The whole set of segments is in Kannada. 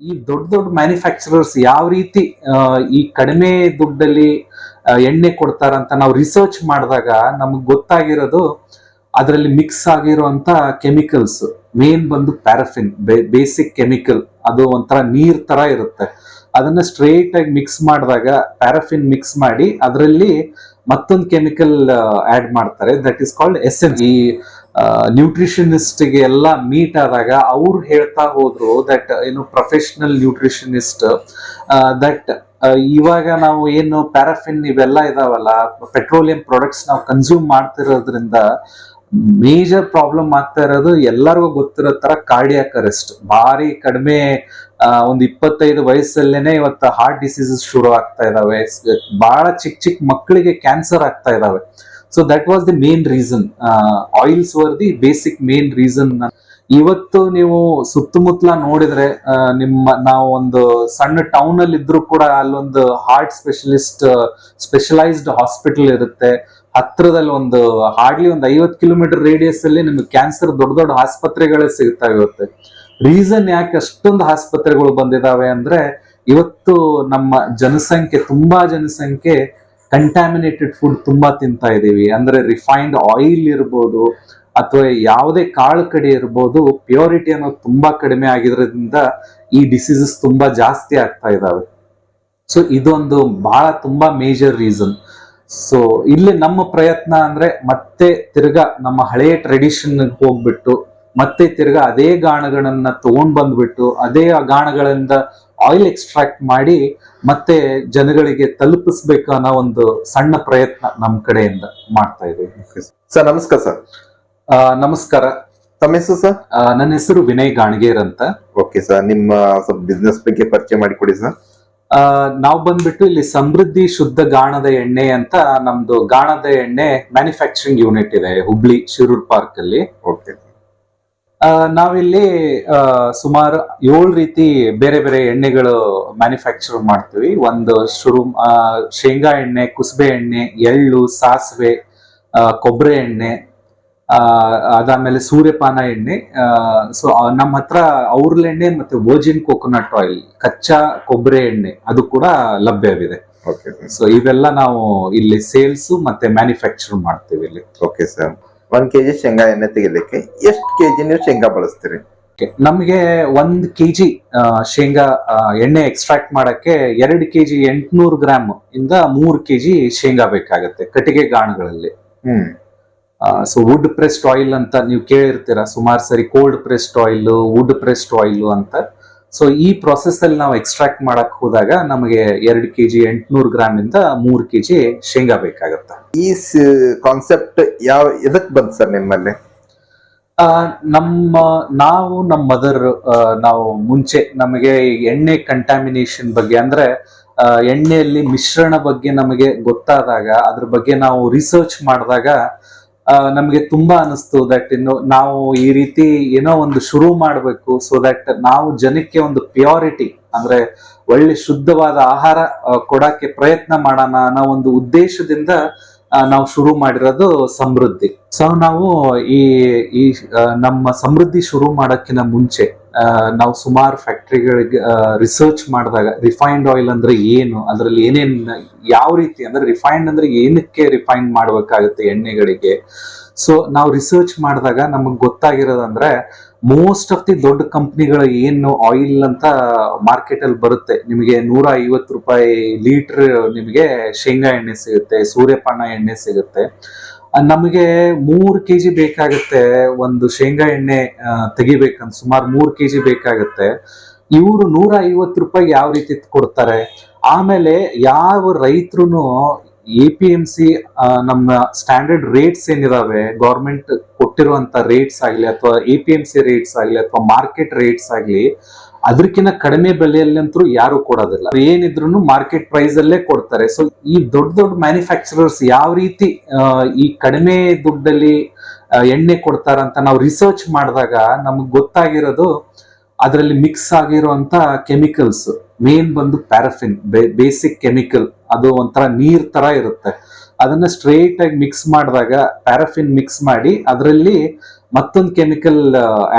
ಈ ದೊಡ್ಡ ದೊಡ್ಡ ಮ್ಯಾನುಫ್ಯಾಕ್ಚರರ್ಸ್ ಯಾವ ರೀತಿ ಈ ಕಡಿಮೆ ದುಡ್ಡಲ್ಲಿ ಎಣ್ಣೆ ಕೊಡ್ತಾರಂತ ನಾವು ರಿಸರ್ಚ್ ಮಾಡಿದಾಗ ನಮಗೆ ಗೊತ್ತಾಗಿರೋದು ಅದರಲ್ಲಿ ಮಿಕ್ಸ್ ಆಗಿರುವಂತ ಕೆಮಿಕಲ್ಸ್ ಮೇನ್ ಬಂದು ಪ್ಯಾರಫಿನ್ ಬೇಸಿಕ್ ಕೆಮಿಕಲ್ ಅದು ಒಂಥರ ನೀರ್ ತರ ಇರುತ್ತೆ. ಅದನ್ನ ಸ್ಟ್ರೇಟ್ ಆಗಿ ಮಿಕ್ಸ್ ಮಾಡಿದಾಗ ಪ್ಯಾರಫಿನ್ ಮಿಕ್ಸ್ ಮಾಡಿ ಅದರಲ್ಲಿ ಮತ್ತೊಂದು ಕೆಮಿಕಲ್ ಆಡ್ ಮಾಡ್ತಾರೆ ದಟ್ ಇಸ್ ಕಾಲ್ಡ್ ಎಸೆನ್ಸ್ ಈ ನ್ಯೂಟ್ರಿಷನಿಸ್ಟ್ಗೆ ಎಲ್ಲ ಮೀಟ್ ಆದಾಗ ಅವ್ರು ಹೇಳ್ತಾ ಹೋದ್ರು ದಟ್ ಏನು ಪ್ರೊಫೆಷನಲ್ ನ್ಯೂಟ್ರಿಷನಿಸ್ಟ್ ದಟ್ ಇವಾಗ ನಾವು ಏನು ಪ್ಯಾರಾಫಿನ್ ಇವೆಲ್ಲ ಇದಾವಲ್ಲ ಪೆಟ್ರೋಲಿಯಂ ಪ್ರಾಡಕ್ಟ್ಸ್ ನಾವು ಕನ್ಸ್ಯೂಮ್ ಮಾಡ್ತಿರೋದ್ರಿಂದ ಮೇಜರ್ ಪ್ರಾಬ್ಲಮ್ ಆಗ್ತಾ ಇರೋದು ಎಲ್ಲರಿಗೂ ಗೊತ್ತಿರೋ ತರ ಕಾರ್ಡಿಯಾಕ್ ಅರೆಸ್ಟ್ ಭಾರಿ ಕಡಿಮೆ ಒಂದು ಇಪ್ಪತ್ತೈದು ವಯಸ್ಸಲ್ಲೇನೆ ಇವತ್ತು ಹಾರ್ಟ್ ಡಿಸೀಸಸ್ ಶುರು ಆಗ್ತಾ ಇದಾವೆ. ಬಹಳ ಚಿಕ್ಕ ಚಿಕ್ಕ ಮಕ್ಕಳಿಗೆ ಕ್ಯಾನ್ಸರ್ ಆಗ್ತಾ ಇದಾವೆ. So that was the main reason oils were the basic main reason ಇವತ್ತು ನೀವು ಸುತ್ತಮುತ್ತಲ ನೋಡಿದ್ರೆ ನಿಮ್ಮ, ನಾವು ಒಂದು ಸಣ್ಣ ಟೌನ್ ಅಲ್ಲಿ ಇದ್ರೂ ಕೂಡ ಅಲ್ಲೊಂದು ಹಾರ್ಟ್ ಸ್ಪೆಷಲಿಸ್ಟ್ ಸ್ಪೆಷಲೈಸ್ಡ್ ಹಾಸ್ಪಿಟಲ್ ಇರುತ್ತೆ. ಹತ್ರದಲ್ಲಿ ಒಂದು ಹಾರ್ಡ್ಲಿ ಒಂದು ಐವತ್ತು ಕಿಲೋಮೀಟರ್ ರೇಡಿಯಸ್ ಅಲ್ಲಿ ನಿಮ್ಗೆ ಕ್ಯಾನ್ಸರ್ ದೊಡ್ಡ ದೊಡ್ಡ ಆಸ್ಪತ್ರೆಗಳೇ ಸಿಗ್ತಾ ಇರುತ್ತೆ. ರೀಸನ್ ಯಾಕೆ ಅಷ್ಟೊಂದು ಆಸ್ಪತ್ರೆಗಳು ಬಂದಿದಾವೆ ಅಂದ್ರೆ, ಇವತ್ತು ನಮ್ಮ ಜನಸಂಖ್ಯೆ, ತುಂಬಾ ಜನಸಂಖ್ಯೆ ಕಂಟ್ಯಾಮಿನೇಟೆಡ್ ಫುಡ್ ತುಂಬಾ ತಿಂತಾ ಇದ್ದೀವಿ ಅಂದ್ರೆ ರಿಫೈನ್ಡ್ ಆಯಿಲ್ ಇರ್ಬೋದು, ಅಥವಾ ಯಾವುದೇ ಕಾಳು ಕಡೆ ಇರ್ಬೋದು ಪ್ಯೂರಿಟಿ ಅನ್ನೋದು ತುಂಬಾ ಕಡಿಮೆ ಆಗಿರೋದ್ರಿಂದ ಈ ಡಿಸೀಸಸ್ ತುಂಬಾ ಜಾಸ್ತಿ ಆಗ್ತಾ ಇದಾವೆ. ಸೊ ಇದೊಂದು ಬಹಳ ತುಂಬಾ ಮೇಜರ್ ರೀಸನ್ ಸೊ ಇಲ್ಲಿ ನಮ್ಮ ಪ್ರಯತ್ನ ಅಂದ್ರೆ ಮತ್ತೆ ತಿರ್ಗ ನಮ್ಮ ಹಳೆಯ ಟ್ರೆಡಿಷನ್ ಹೋಗ್ಬಿಟ್ಟು, ಮತ್ತೆ ತಿರ್ಗ ಅದೇ ಗಾಣಗಳನ್ನ ತಗೊಂಡ್ ಬಂದ್ಬಿಟ್ಟು ಅದೇ ಗಾಣಗಳಿಂದ ಆಯಿಲ್ ಎಕ್ಸ್ಟ್ರಾಕ್ಟ್ ಮಾಡಿ ಮತ್ತೆ ಜನಗಳಿಗೆ ತಲುಪಿಸ್ಬೇಕು ಅನ್ನೋ ಒಂದು ಸಣ್ಣ ಪ್ರಯತ್ನ ನಮ್ಮ ಕಡೆಯಿಂದ ಮಾಡ್ತಾ ಇದ್ದೀವಿ. ಸರ್ ನಮಸ್ಕಾರ ಸರ್ ನಮಸ್ಕಾರ. ತಮ್ಮ ಹೆಸರು ಸರ್ ನನ್ನ ಹೆಸರು ವಿನಯ್ ಗಾಣಗೇರ್ ಅಂತ. ಓಕೆ ಸರ್ ನಿಮ್ಮ ಸ್ವಲ್ಪ ಬಿಸ್ನೆಸ್ ಬಗ್ಗೆ ಪರಿಚಯ ಮಾಡಿಕೊಡಿ ಸರ್ ನಾವು ಬಂದ್ಬಿಟ್ಟು ಇಲ್ಲಿ ಸಮೃದ್ಧಿ ಶುದ್ಧ ಗಾಣದ ಎಣ್ಣೆ ಅಂತ ನಮ್ದು ಗಾಣದ ಎಣ್ಣೆ ಮ್ಯಾನುಫ್ಯಾಕ್ಚರಿಂಗ್ ಯೂನಿಟ್ ಇದೆ ಹುಬ್ಳಿ ಶಿರೂರ್ ಪಾರ್ಕ್ ಅಲ್ಲಿ. ಓಕೆ ನಾವಿಲ್ಲಿ ಸುಮಾರು ಏಳು ರೀತಿ ಬೇರೆ ಬೇರೆ ಎಣ್ಣೆಗಳು ಮ್ಯಾನುಫ್ಯಾಕ್ಚರ್ ಮಾಡ್ತೀವಿ. ಒಂದು ಶುರು ಶೇಂಗಾ ಎಣ್ಣೆ ಕುಸುಬೆ ಎಣ್ಣೆ ಎಳ್ಳು ಸಾಸಿವೆ ಕೊಬ್ಬರಿ ಎಣ್ಣೆ ಅದಾದಮೇಲೆ ಸೂರ್ಯಪಾನ ಎಣ್ಣೆ ಸೊ ನಮ್ಮ ಹತ್ರ ಎಣ್ಣೆ ಮತ್ತೆ ವರ್ಜಿನ್ ಕೋಕೋನಟ್ ಆಯಿಲ್ ಕಚ್ಚಾ ಕೊಬ್ಬರಿ ಎಣ್ಣೆ ಅದು ಕೂಡ ಲಭ್ಯವಿದೆ. ಸೊ ಇವೆಲ್ಲ ನಾವು ಇಲ್ಲಿ ಸೇಲ್ಸ್ ಮತ್ತೆ ಮ್ಯಾನುಫ್ಯಾಕ್ಚರ್ ಮಾಡ್ತೀವಿ ಇಲ್ಲಿ. ಓಕೆ ಸರ್ ಒಂದ್ ಕೆಜಿ ಶೇಂಗಾ ಎಣ್ಣೆ ತೆಗಿಲಿಕ್ಕೆ ಎಷ್ಟು ಕೆಜಿ ನೀವು ಶೇಂಗಾ ಬಳಸ್ತೀರಿ? ನಮ್ಗೆ ಒಂದ್ ಕೆಜಿ ಶೇಂಗಾ ಎಣ್ಣೆ ಎಕ್ಸ್ಟ್ರಾಕ್ಟ್ ಮಾಡಕ್ಕೆ ಎರಡು ಕೆಜಿ ಎಂಟ್ನೂರು ಗ್ರಾಮ್ ಇಂದ ಮೂರ್ ಕೆಜಿ ಶೇಂಗಾ ಬೇಕಾಗತ್ತೆ ಕಟ್ಟಿಗೆ ಗಾಣಗಳಲ್ಲಿ. Hmm. So wood pressed oil ಅಂತ ನೀವು ಕೇಳಿರ್ತೀರಾ ಸುಮಾರು ಸರಿ cold pressed oil wood pressed oil ಅಂತ. ಸೊ ಈ ಪ್ರೊಸೆಸ್ ಅಲ್ಲಿ ನಾವು ಎಕ್ಸ್ಟ್ರಾಕ್ಟ್ ಮಾಡಕ್ ಹೋದಾಗ ನಮಗೆ ಎರಡು ಕೆಜಿ ಎಂಟುನೂರು ಗ್ರಾಮ್ ಇಂದ ಮೂರು ಕೆಜಿ ಶೇಂಗಾ ಬೇಕಾಗುತ್ತೆ. ಈ ಕಾನ್ಸೆಪ್ಟ್ ಯಾವ ಎದಕ್ ಬಂತು ಸರ್ ನಿಮ್ಮಲ್ಲಿ? ನಮ್ಮ ನಾವು ನಮ್ಮ ಮದರ್ ನಾವು ಮುಂಚೆ ನಮಗೆ ಎಣ್ಣೆ ಕಂಟ್ಯಾಮಿನೇಷನ್ ಬಗ್ಗೆ ಅಂದ್ರೆ ಎಣ್ಣೆಯಲ್ಲಿ ಮಿಶ್ರಣ ಬಗ್ಗೆ ನಮಗೆ ಗೊತ್ತಾದಾಗ ಅದ್ರ ಬಗ್ಗೆ ನಾವು ರಿಸರ್ಚ್ ಮಾಡಿದಾಗ ನಮಗೆ ತುಂಬಾ ಅನಿಸ್ತು ದಟ್ ಇನ್ನು ನಾವು ಈ ರೀತಿ ಏನೋ ಒಂದು ಶುರು ಮಾಡಬೇಕು ಸೊ ದಟ್ ನಾವು ಜನಕ್ಕೆ ಒಂದು ಪ್ಯೂರಿಟಿ ಅಂದ್ರೆ ಒಳ್ಳೆ ಶುದ್ಧವಾದ ಆಹಾರ ಕೊಡಕ್ಕೆ ಪ್ರಯತ್ನ ಮಾಡೋಣ ಅನ್ನೋ ಒಂದು ಉದ್ದೇಶದಿಂದ ನಾವು ಶುರು ಮಾಡಿರೋದು ಸಮೃದ್ಧಿ. ಸೊ ನಾವು ಈ ಈ ನಮ್ಮ ಸಮೃದ್ಧಿ ಶುರು ಮಾಡೋಕ್ಕಿಂತ ಮುಂಚೆ ನಾವು ಸುಮಾರು ಫ್ಯಾಕ್ಟ್ರಿಗಳಿಗೆ ರಿಸರ್ಚ್ ಮಾಡಿದಾಗ ರಿಫೈನ್ಡ್ ಆಯಿಲ್ ಅಂದ್ರೆ ಏನು? ಅದರಲ್ಲಿ ಏನೇನು, ಯಾವ ರೀತಿ, ಅಂದ್ರೆ ರಿಫೈನ್ಡ್ ಅಂದ್ರೆ ಏನಕ್ಕೆ ರಿಫೈನ್ ಮಾಡಬೇಕಾಗುತ್ತೆ ಎಣ್ಣೆಗಳಿಗೆ? ಸೊ ನಾವು ರಿಸರ್ಚ್ ಮಾಡಿದಾಗ ನಮಗೆ ಗೊತ್ತಾಗಿರೋದಂದ್ರೆ ಮೋಸ್ಟ್ ಆಫ್ ದಿ ದೊಡ್ಡ ಕಂಪ್ನಿಗಳು ಏನು ಆಯಿಲ್ ಅಂತ ಮಾರ್ಕೆಟ್ ಅಲ್ಲಿ ಬರುತ್ತೆ. ನಿಮಗೆ ನೂರ ಐವತ್ತು ರೂಪಾಯಿ ಲೀಟರ್ ನಿಮಗೆ ಶೇಂಗಾ ಎಣ್ಣೆ ಸಿಗುತ್ತೆ, ಸೂರ್ಯಪಾನ ಎಣ್ಣೆ ಸಿಗುತ್ತೆ. ನಮಗೆ ಮೂರು ಕೆ ಜಿ ಬೇಕಾಗುತ್ತೆ ಒಂದು ಶೇಂಗಾ ಎಣ್ಣೆ ತೆಗಿಬೇಕಂತ, ಸುಮಾರು ಮೂರು ಕೆ ಜಿ ಬೇಕಾಗುತ್ತೆ. ಇವರು ನೂರ ಐವತ್ತು ರೂಪಾಯಿ ಯಾವ ರೀತಿ ಕೊಡ್ತಾರೆ? ಆಮೇಲೆ ಯಾವ ರೈತರು ಎ ಪಿ ಎಂ ಸಿ ನಮ್ಮ ಸ್ಟ್ಯಾಂಡರ್ಡ್ ರೇಟ್ಸ್ ಏನಿದಾವೆ, ಗೌರ್ಮೆಂಟ್ ಕೊಟ್ಟಿರುವಂತ ರೇಟ್ಸ್ ಆಗಲಿ ಅಥವಾ A P M C rates ಆಗಲಿ ಅಥವಾ ಮಾರ್ಕೆಟ್ ರೇಟ್ಸ್ ಆಗಲಿ ಅದಕ್ಕಿಂತ ಕಡಿಮೆ ಬೆಲೆಯಲ್ಲಿ ಅಂತೂ ಯಾರು ಕೊಡೋದಿಲ್ಲ. ಏನಿದ್ರು ಮಾರ್ಕೆಟ್ ಪ್ರೈಸ್ ಅಲ್ಲೇ ಕೊಡ್ತಾರೆ. ಸೊ ಈ ದೊಡ್ಡ ದೊಡ್ಡ ಮ್ಯಾನುಫ್ಯಾಕ್ಚರರ್ಸ್ ಯಾವ ರೀತಿ ಈ ಕಡಿಮೆ ದುಡ್ಡಲ್ಲಿ ಎಣ್ಣೆ ಕೊಡ್ತಾರಂತ ನಾವು ರಿಸರ್ಚ್ ಮಾಡಿದಾಗ ನಮಗೆ ಗೊತ್ತಾಗಿರೋದು ಅದರಲ್ಲಿ ಮಿಕ್ಸ್ ಆಗಿರುವಂತ ಕೆಮಿಕಲ್ಸ್ ಮೇನ್ ಬಂದು ಪ್ಯಾರಫಿನ್ ಬೇಸಿಕ್ ಕೆಮಿಕಲ್ ಅದು ಒಂಥರ ನೀರ್ ತರ ಇರುತ್ತೆ. ಅದನ್ನ ಸ್ಟ್ರೇಟ್ ಆಗಿ ಮಿಕ್ಸ್ ಮಾಡಿದಾಗ ಪ್ಯಾರಫಿನ್ ಮಿಕ್ಸ್ ಮಾಡಿ, ಅದರಲ್ಲಿ ಮತ್ತೊಂದು ಕೆಮಿಕಲ್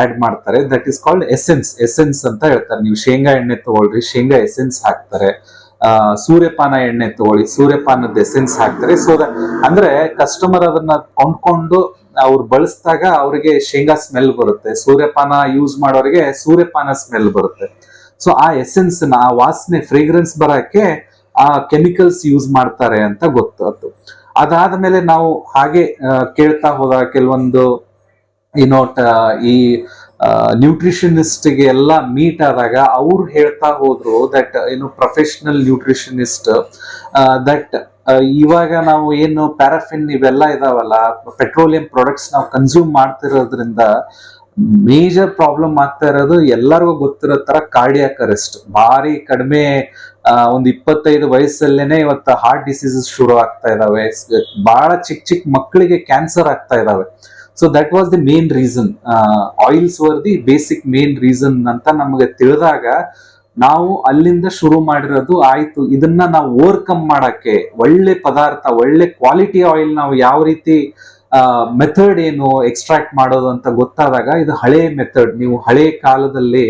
ಆಡ್ ಮಾಡ್ತಾರೆ. That is called essence essence ಅಂತ ಹೇಳ್ತಾರೆ. ನೀವು ಶೇಂಗಾ ಎಣ್ಣೆ ತಗೊಳ್ರಿ, ಶೇಂಗಾ ಎಸೆನ್ಸ್ ಹಾಕ್ತಾರೆ. ಸೂರ್ಯಪಾನ ಎಣ್ಣೆ ತಗೊಳ್ಳಿ, ಸೂರ್ಯಪಾನದ ಎಸೆನ್ಸ್ ಹಾಕ್ತಾರೆ. ಸೊ ಅಂದ್ರೆ ಕಸ್ಟಮರ್ ಅದನ್ನ ಕೊಂಡ್ಕೊಂಡು ಅವ್ರು ಬಳಸಿದಾಗ ಅವ್ರಿಗೆ ಶೇಂಗಾ ಸ್ಮೆಲ್ ಬರುತ್ತೆ. ಸೂರ್ಯಪಾನ ಯೂಸ್ ಮಾಡೋರಿಗೆ ಸೂರ್ಯಪಾನ ಸ್ಮೆಲ್ ಬರುತ್ತೆ. ಸೊ ಆ ಎಸೆನ್ಸ್ನ, ಆ ವಾಸನೆ ಫ್ರೇಗ್ರೆನ್ಸ್ ಬರಕ್ಕೆ ಆ ಕೆಮಿಕಲ್ಸ್ ಯೂಸ್ ಮಾಡ್ತಾರೆ ಅಂತ ಗೊತ್ತಾಯ್ತು ಅದಾದ್ಮೇಲೆ ನಾವು ಹಾಗೆ ಕೇಳ್ತಾ ಹೋದ ಕೆಲವೊಂದು ಏನೋ ಈ ನ್ಯೂಟ್ರಿಷನಿಸ್ಟ್ಗೆ ಎಲ್ಲ ಮೀಟ್ ಆದಾಗ ಅವ್ರು ಹೇಳ್ತಾ ಹೋದ್ರು ದಟ್ ಏನು ಪ್ರೊಫೆಷನಲ್ ನ್ಯೂಟ್ರಿಷನಿಸ್ಟ್ ದಟ್ ಇವಾಗ ನಾವು ಏನು ಪ್ಯಾರಾಫಿನ್ ಇವೆಲ್ಲ ಇದಾವಲ್ಲ ಪೆಟ್ರೋಲಿಯಂ ಪ್ರಾಡಕ್ಟ್ಸ್ ನಾವು ಕನ್ಸ್ಯೂಮ್ ಮಾಡ್ತಿರೋದ್ರಿಂದ ಮೇಜರ್ ಪ್ರಾಬ್ಲಮ್ ಆಗ್ತಾ ಇರೋದು ಎಲ್ಲರಿಗೂ ಗೊತ್ತಿರೋ ತರ ಕಾರ್ಡಿಯಾಕ್ ಅರೆಸ್ಟ್ ಭಾರಿ ಕಡಿಮೆ ಒಂದು ಇಪ್ಪತ್ತೈದು ವಯಸ್ಸಲ್ಲೇನೆ ಇವತ್ತು ಹಾರ್ಟ್ ಡಿಸೀಸಸ್ ಶುರು ಆಗ್ತಾ ಇದಾವೆ. ಬಹಳ ಚಿಕ್ಕ ಚಿಕ್ಕ ಮಕ್ಕಳಿಗೆ ಕ್ಯಾನ್ಸರ್ ಆಗ್ತಾ ಇದಾವೆ. So that was the main reason oils were the basic main reason ಅಂತ ನಮಗೆ ತಿಳಿದಾಗ ನಾವು ಅಲ್ಲಿಂದ ಶುರು ಮಾಡಿರೋದು ಆಯ್ತು. ಇದನ್ನ ನಾವು ಓವರ್ಕಮ್ ಮಾಡಕ್ಕೆ ಒಳ್ಳೆ ಪದಾರ್ಥ, ಒಳ್ಳೆ ಕ್ವಾಲಿಟಿ ಆಯಿಲ್ ನಾವು ಯಾವ ರೀತಿ ಮೆಥಡ್ ಏನು ಎಕ್ಸ್ಟ್ರಾಕ್ಟ್ ಮಾಡೋದು ಅಂತ ಗೊತ್ತಾದಾಗ ಇದು ಹಳೆ ಮೆಥಡ್ ನೀವು ಹಳೆ ಕಾಲದಲ್ಲಿ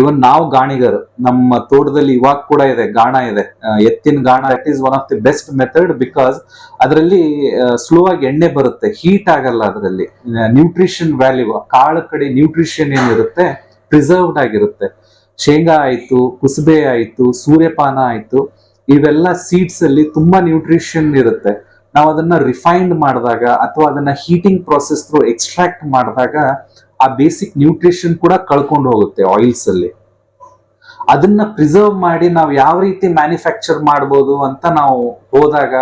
ಇವನ್ ನಾವು ಗಾಣಿಗರು ನಮ್ಮ ತೋಟದಲ್ಲಿ ಇವಾಗ ಕೂಡ ಇದೆ ಗಾಣ ಇದೆ. ಎತ್ತಿನ ಗಾಣ it is one of the best method because ಅದರಲ್ಲಿ ಸ್ಲೋ ಆಗಿ ಎಣ್ಣೆ ಬರುತ್ತೆ ಹೀಟ್ ಆಗಲ್ಲ ಅದರಲ್ಲಿ. ನ್ಯೂಟ್ರಿಷನ್ ವ್ಯಾಲ್ಯೂ ಕಾಳು ಕಡೆ ನ್ಯೂಟ್ರಿಷನ್ ಏನಿರುತ್ತೆ ಪ್ರಿಸರ್ವ್ಡ್ ಆಗಿರುತ್ತೆ. ಶೇಂಗಾ ಆಯಿತು, ಕುಸುಬೆ ಆಯಿತು, ಸೂರ್ಯಪಾನ ಆಯಿತು, ಇವೆಲ್ಲ ಸೀಡ್ಸ್ ಅಲ್ಲಿ ತುಂಬಾ ನ್ಯೂಟ್ರಿಷನ್ ಇರುತ್ತೆ. ನಾವು ಅದನ್ನ ರಿಫೈನ್ಡ್ ಮಾಡಿದಾಗ ಅಥವಾ ಅದನ್ನ ಹೀಟಿಂಗ್ ಪ್ರೊಸೆಸ್ ಥ್ರೂ ಎಕ್ಸ್ಟ್ರಾಕ್ಟ್ ಮಾಡಿದಾಗ ಆ ಬೇಸಿಕ್ ನ್ಯೂಟ್ರಿಷನ್ ಕೂಡ ಕಳ್ಕೊಂಡು ಹೋಗುತ್ತೆ ಆಯಿಲ್ಸ್ ಅಲ್ಲಿ. ಅದನ್ನ ಪ್ರಿಸರ್ವ್ ಮಾಡಿ ನಾವು ಯಾವ ರೀತಿ ಮ್ಯಾನುಫ್ಯಾಕ್ಚರ್ ಮಾಡ್ಬೋದು ಅಂತ ನಾವು ಹೋದಾಗ,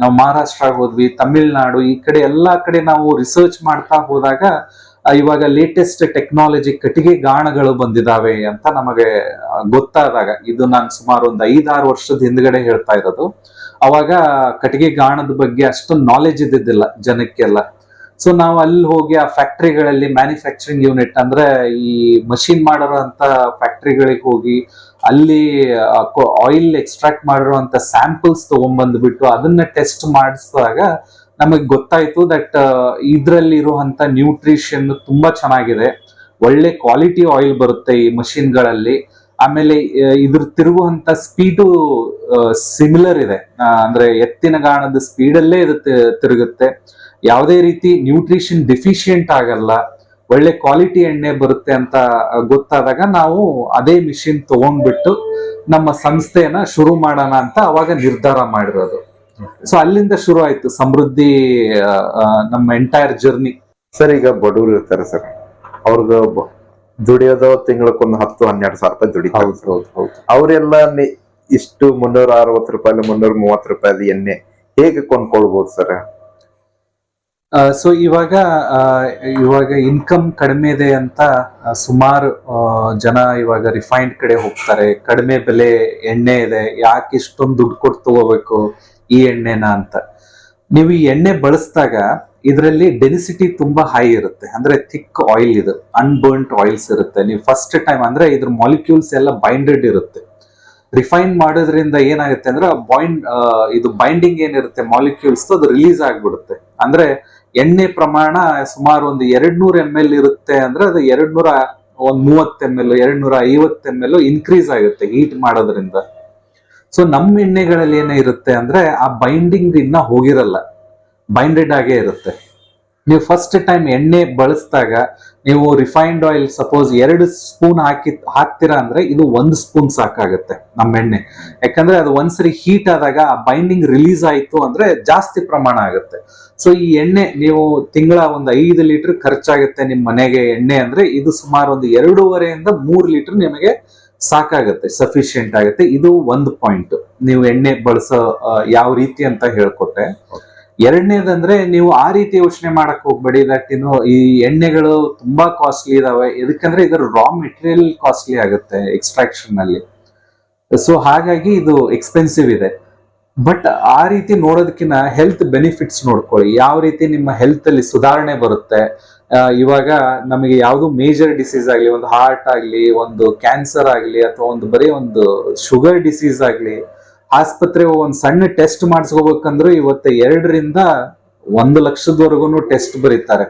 ನಾವು ಮಹಾರಾಷ್ಟ್ರ ಹೋದ್ವಿ, ತಮಿಳ್ನಾಡು, ಈ ಕಡೆ ಎಲ್ಲಾ ಕಡೆ ನಾವು ರಿಸರ್ಚ್ ಮಾಡ್ತಾ ಹೋದಾಗ ಇವಾಗ ಲೇಟೆಸ್ಟ್ ಟೆಕ್ನಾಲಜಿ ಕಟ್ಟಿಗೆ ಗಾಣಗಳು ಬಂದಿದಾವೆ ಅಂತ ನಮಗೆ ಗೊತ್ತಾದಾಗ, ಇದು ನಾನು ಸುಮಾರು ಒಂದು ಐದಾರು ವರ್ಷದ ಹಿಂದ್ಗಡೆ ಹೇಳ್ತಾ ಇರೋದು. ಅವಾಗ ಕಟ್ಟಿಗೆ ಗಾಣದ ಬಗ್ಗೆ ಅಷ್ಟೊಂದು ನಾಲೆಜ್ ಇದ್ದಿದ್ದಿಲ್ಲ ಜನಕ್ಕೆಲ್ಲ. ಸೊ ನಾವು ಅಲ್ಲಿ ಹೋಗಿ ಆ ಫ್ಯಾಕ್ಟ್ರಿಗಳಲ್ಲಿ ಮ್ಯಾನುಫ್ಯಾಕ್ಚರಿಂಗ್ ಯೂನಿಟ್ ಅಂದ್ರೆ ಈ ಮಷಿನ್ ಮಾಡಿರುವಂತ ಫ್ಯಾಕ್ಟ್ರಿಗಳಿಗೆ ಹೋಗಿ ಅಲ್ಲಿ ಆಯಿಲ್ ಎಕ್ಸ್ಟ್ರಾಕ್ಟ್ ಮಾಡಿರುವಂತ ಸ್ಯಾಂಪಲ್ಸ್ ತಗೊಂಡ್ಬಂದ್ಬಿಟ್ಟು ಅದನ್ನ ಟೆಸ್ಟ್ ಮಾಡಿಸಿದಾಗ ನಮಗೆ ಗೊತ್ತಾಯ್ತು ದಟ್ ಇದ್ರಲ್ಲಿ ಇರುವಂತ ನ್ಯೂಟ್ರಿಷನ್ ತುಂಬಾ ಚೆನ್ನಾಗಿದೆ. ಒಳ್ಳೆ ಕ್ವಾಲಿಟಿ ಆಯಿಲ್ ಬರುತ್ತೆ ಈ ಮಷಿನ್ಗಳಲ್ಲಿ ಆಮೇಲೆ ಇದ್ರ ತಿರುಗುವಂತ ಸ್ಪೀಡು ಸಿಮಿಲರ್ ಇದೆ. ಅಂದ್ರೆ ಎತ್ತಿನ ಗಾಣದ ಸ್ಪೀಡಲ್ಲೇ ಇದು ತಿರುಗುತ್ತೆ. ಯಾವುದೇ ರೀತಿ ನ್ಯೂಟ್ರಿಷನ್ ಡೆಫಿಷಿಯಂಟ್ ಆಗಲ್ಲ ಒಳ್ಳೆ ಕ್ವಾಲಿಟಿ ಎಣ್ಣೆ ಬರುತ್ತೆ ಅಂತ ಗೊತ್ತಾದಾಗ ನಾವು ಅದೇ ಮಿಷಿನ್ ತಗೊಂಡ್ಬಿಟ್ಟು ನಮ್ಮ ಸಂಸ್ಥೆನ ಶುರು ಮಾಡೋಣ ಅಂತ ಅವಾಗ ನಿರ್ಧಾರ ಮಾಡಿರೋದು. ಸೊ ಅಲ್ಲಿಂದ ಶುರು ಆಯ್ತು ಸಮೃದ್ಧಿ ನಮ್ಮ ಎಂಟೈರ್ ಜರ್ನಿ ಸರ್ ಈಗ ಬಡವರು ಇರ್ತಾರೆ ಸರ್. ಅವ್ರಿಗೆ ದುಡಿಯೋದು ತಿಂಗಳಕ್ಕೊಂದು ಹತ್ತು ಹನ್ನೆರಡು ಸಾವಿರ ರೂಪಾಯಿ ದುಡಿ ಹೌದು ಹೌದು ಹೌದು. ಅವರೆಲ್ಲ ಇಷ್ಟು ಮುನ್ನೂರ ಅರವತ್ತು ರೂಪಾಯಿ ಮುನ್ನೂರ ಮೂವತ್ತು ರೂಪಾಯಿ ಎಣ್ಣೆ ಹೇಗೆ ಕೊಂಡ್ಕೊಳ್ಬಹುದು ಸರ್? ಸೊ ಇವಾಗ ಇವಾಗ ಇನ್ಕಮ್ ಕಡಿಮೆ ಇದೆ ಅಂತ ಸುಮಾರು ಜನ ಇವಾಗ ರಿಫೈನ್ಡ್ ಕಡೆ ಹೋಗ್ತಾರೆ. ಕಡಿಮೆ ಬೆಲೆ, ಎಣ್ಣೆ ಇದೆ. ಯಾಕೆ ಇಷ್ಟೊಂದು ದುಡ್ಡು ಕೊಟ್ಟು ತಗೋಬೇಕು ಈ ಎಣ್ಣೆನ ಅಂತ? ನೀವು ಈ ಎಣ್ಣೆ ಬಳಸಿದಾಗ ಇದರಲ್ಲಿ ಡೆನ್ಸಿಟಿ ತುಂಬಾ ಹೈ ಇರುತ್ತೆ. ಅಂದ್ರೆ ಥಿಕ್ ಆಯಿಲ್ ಇದು. ಅನ್ಬರ್ಂಟ್ ಆಯಿಲ್ಸ್ ಇರುತ್ತೆ. ನೀವು ಫಸ್ಟ್ ಟೈಮ್ ಅಂದ್ರೆ ಇದ್ರ ಮಾಲಿಕ್ಯೂಲ್ಸ್ ಎಲ್ಲ ಬೈಂಡೆಡ್ ಇರುತ್ತೆ. ರಿಫೈನ್ ಮಾಡೋದ್ರಿಂದ ಏನಾಗುತ್ತೆ ಅಂದ್ರೆ ಬಾಯಿಂಡ್ ಇದು ಬೈಂಡಿಂಗ್ ಏನಿರುತ್ತೆ ಮಾಲಿಕ್ಯೂಲ್ಸ್ ಅದು ರಿಲೀಸ್ ಆಗ್ಬಿಡುತ್ತೆ. ಅಂದ್ರೆ ಎಣ್ಣೆ ಪ್ರಮಾಣ ಸುಮಾರು ಒಂದು ಎರಡ್ ನೂರ ಎಂ ಎಲ್ ಇರುತ್ತೆ ಅಂದ್ರೆ ಅದು ಎರಡ್ ನೂರ ಒಂದ್ ಮೂವತ್ತ್ ಎಂ ಎಲ್ ಎರಡ್ ನೂರ ಐವತ್ತು ಎಂ ಎಲ್ ಇನ್ಕ್ರೀಸ್ ಆಗುತ್ತೆ ಹೀಟ್ ಮಾಡೋದ್ರಿಂದ. ಸೊ ನಮ್ಮ ಎಣ್ಣೆಗಳಲ್ಲಿ ಏನೇ ಇರುತ್ತೆ ಅಂದ್ರೆ ಆ ಬೈಂಡಿಂಗ್ ಇನ್ನ ಹೋಗಿರಲ್ಲ. ಬೈಂಡೆಡ್ ಆಗೇ ಇರುತ್ತೆ. ನೀವು ಫಸ್ಟ್ ಟೈಮ್ ಎಣ್ಣೆ ಬಳಸಿದಾಗ ನೀವು ರಿಫೈನ್ಡ್ ಆಯಿಲ್ ಸಪೋಸ್ ಎರಡು ಸ್ಪೂನ್ ಹಾಕಿ ಹಾಕ್ತೀರಾ ಅಂದ್ರೆ ಇದು ಒಂದು ಸ್ಪೂನ್ ಸಾಕಾಗುತ್ತೆ ನಮ್ಮ ಎಣ್ಣೆ. ಯಾಕಂದ್ರೆ ಅದು ಒಂದ್ಸರಿ ಹೀಟ್ ಆದಾಗ ಬೈಂಡಿಂಗ್ ರಿಲೀಸ್ ಆಯಿತು ಅಂದ್ರೆ ಜಾಸ್ತಿ ಪ್ರಮಾಣ ಆಗುತ್ತೆ. ಸೊ ಈ ಎಣ್ಣೆ ನೀವು ತಿಂಗಳ ಒಂದು ಐದು ಲೀಟರ್ ಖರ್ಚಾಗುತ್ತೆ ನಿಮ್ಮ ಮನೆಗೆ ಎಣ್ಣೆ ಅಂದ್ರೆ ಇದು ಸುಮಾರು ಒಂದು ಎರಡೂವರೆಯಿಂದ ಮೂರು ಲೀಟರ್ ನಿಮಗೆ ಸಾಕಾಗುತ್ತೆ ಸಫಿಶಿಯಂಟ್ ಆಗುತ್ತೆ. ಇದು ಒಂದು ಪಾಯಿಂಟ್ ನೀವು ಎಣ್ಣೆ ಬಳಸೋ ಯಾವ ರೀತಿ ಅಂತ ಹೇಳ್ಕೊಟ್ಟೆ. ಎರಡನೇದಂದ್ರೆ ನೀವು ಆ ರೀತಿ ಯೋಚನೆ ಮಾಡಕ್ ಹೋಗ್ಬೇಡಿ ದಟ್ ಇನ್ನು ಈ ಎಣ್ಣೆಗಳು ತುಂಬಾ ಕಾಸ್ಟ್ಲಿ ಇದಾವೆ. ಎದಕ್ಕಂದ್ರೆ ಇದರ ರಾ ಮೆಟೀರಿಯಲ್ ಕಾಸ್ಟ್ಲಿ ಆಗುತ್ತೆ ಎಕ್ಸ್ಟ್ರಾಕ್ಷನ್ ಅಲ್ಲಿ. ಸೊ ಹಾಗಾಗಿ ಇದು ಎಕ್ಸ್ಪೆನ್ಸಿವ್ ಇದೆ. ಬಟ್ ಆ ರೀತಿ ನೋಡೋದಕ್ಕಿಂತ ಹೆಲ್ತ್ ಬೆನಿಫಿಟ್ಸ್ ನೋಡ್ಕೊಳ್ಳಿ. ಯಾವ ರೀತಿ ನಿಮ್ಮ ಹೆಲ್ತ್ ಅಲ್ಲಿ ಸುಧಾರಣೆ ಬರುತ್ತೆ? ಇವಾಗ ನಮಗೆ ಯಾವುದು ಮೇಜರ್ ಡಿಸೀಸ್ ಆಗಲಿ, ಒಂದು ಹಾರ್ಟ್ ಆಗಲಿ, ಒಂದು ಕ್ಯಾನ್ಸರ್ ಆಗಲಿ, ಅಥವಾ ಒಂದು ಬರೀ ಒಂದು ಶುಗರ್ ಡಿಸೀಸ್ ಆಗಲಿ ಆಸ್ಪತ್ರೆ ಒಂದು ಸಣ್ಣ ಟೆಸ್ಟ್ ಮಾಡಿಸ್ಕೋಬೇಕಂದ್ರೆ ಇವತ್ತು ಎರಡರಿಂದ ಒಂದು ಲಕ್ಷದವರೆಗೂ ಟೆಸ್ಟ್ ಬರೀತಾರೆ.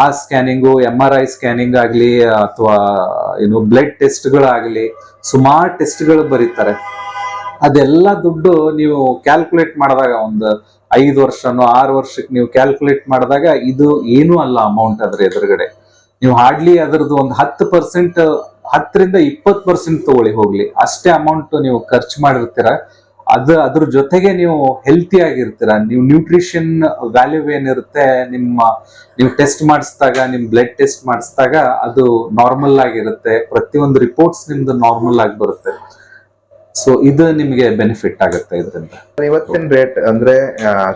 ಆ scanning M R I scanning ಆಗಲಿ ಅಥವಾ ಏನು ಬ್ಲಡ್ ಟೆಸ್ಟ್ಗಳಾಗಲಿ ಸುಮಾರು ಟೆಸ್ಟ್ಗಳು ಬರೀತಾರೆ. ಅದೆಲ್ಲ ದುಡ್ಡು ನೀವು ಕ್ಯಾಲ್ಕುಲೇಟ್ ಮಾಡಿದಾಗ ಒಂದು ಐದು ವರ್ಷನೋ ಆರು ವರ್ಷಕ್ಕೆ ನೀವು ಕ್ಯಾಲ್ಕುಲೇಟ್ ಮಾಡಿದಾಗ ಇದು ಏನೂ ಅಲ್ಲ ಅಮೌಂಟ್ ಅದ್ರ ಎದುರುಗಡೆ. ನೀವು ಹಾರ್ಡ್ಲಿ ಅದರದ್ದು ಒಂದು ಹತ್ತು ಪರ್ಸೆಂಟ್ ಹತ್ತರಿಂದ ಇಪ್ಪತ್ತು ಪರ್ಸೆಂಟ್ ತಗೊಳ್ಳಿ ಹೋಗ್ಲಿ. ಅಷ್ಟೇ ಅಮೌಂಟ್ ನೀವು ಖರ್ಚು ಮಾಡಿರ್ತೀರ. ಅದು ಅದ್ರ ಜೊತೆಗೆ ನೀವು ಹೆಲ್ತಿ ಆಗಿರ್ತೀರ? ನೀವು ನ್ಯೂಟ್ರಿಷನ್ ವ್ಯಾಲ್ಯೂ ಏನಿರುತ್ತೆ ನಿಮ್ಮ ನೀವು ಟೆಸ್ಟ್ ಮಾಡಿಸಿದಾಗ ನಿಮ್ ಬ್ಲಡ್ ಟೆಸ್ಟ್ ಮಾಡಿಸಿದಾಗ ಅದು ನಾರ್ಮಲ್ ಆಗಿರುತ್ತೆ. ಪ್ರತಿಯೊಂದು ರಿಪೋರ್ಟ್ಸ್ ನಿಮ್ದು ನಾರ್ಮಲ್ ಆಗಿ ಬರುತ್ತೆ. ಸೊ ಇದು ನಿಮಗೆ ಬೆನಿಫಿಟ್ ಆಗುತ್ತೆ ಇದರಿಂದ. ಇವತ್ತಿನ ರೇಟ್ ಅಂದ್ರೆ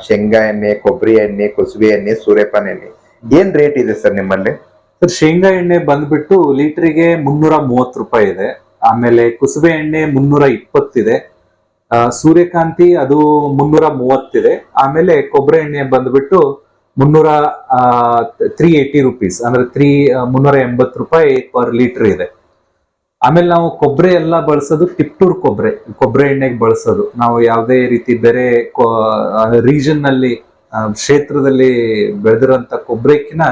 ಶೇಂಗಾ ಎಣ್ಣೆ ಕೊಬ್ಬರಿ ಎಣ್ಣೆ ಕುಸುಬೆ ಎಣ್ಣೆ ಸೂರ್ಯಪಾನ ಎಣ್ಣೆ ಏನ್ ರೇಟ್ ಇದೆ ಸರ್ ನಿಮ್ಮಲ್ಲಿ? ಸರ್ ಶೇಂಗಾ ಎಣ್ಣೆ ಬಂದ್ಬಿಟ್ಟು ಲೀಟರ್ಗೆ ಮುನ್ನೂರ ಮೂವತ್ತು ರೂಪಾಯಿ ಇದೆ. ಆಮೇಲೆ ಕುಸುಬೆ ಎಣ್ಣೆ ಮುನ್ನೂರ ಇಪ್ಪತ್ತಿದೆ ಸೂರ್ಯಕಾಂತಿ ಅದು ಮುನ್ನೂರ ಮೂವತ್ತಿದೆ. ಆಮೇಲೆ ಕೊಬ್ಬರಿ ಎಣ್ಣೆ ಬಂದ್ಬಿಟ್ಟು ಮುನ್ನೂರ ತ್ರೀ ಏಯ್ಟಿ ರುಪೀಸ್ ಅಂದ್ರೆ ತ್ರೀ ಮುನ್ನೂರ ಎಂಬತ್ತು ರೂಪಾಯಿ ಪರ್ ಲೀಟರ್ ಇದೆ. ಆಮೇಲೆ ನಾವು ಕೊಬ್ಬರಿ ಎಲ್ಲ ಬಳಸೋದು ಟಿಪ್ಟೂರ್ ಕೊಬ್ಬರಿ ಕೊಬ್ಬರಿ ಎಣ್ಣೆಗೆ ಬಳಸೋದು. ನಾವು ಯಾವುದೇ ರೀತಿ ಬೇರೆ ರೀಜನ್ನಲ್ಲಿ ಕ್ಷೇತ್ರದಲ್ಲಿ ಬೆಳೆದಿರುವಂತ ಕೊಬ್ಬರಿಕಿನ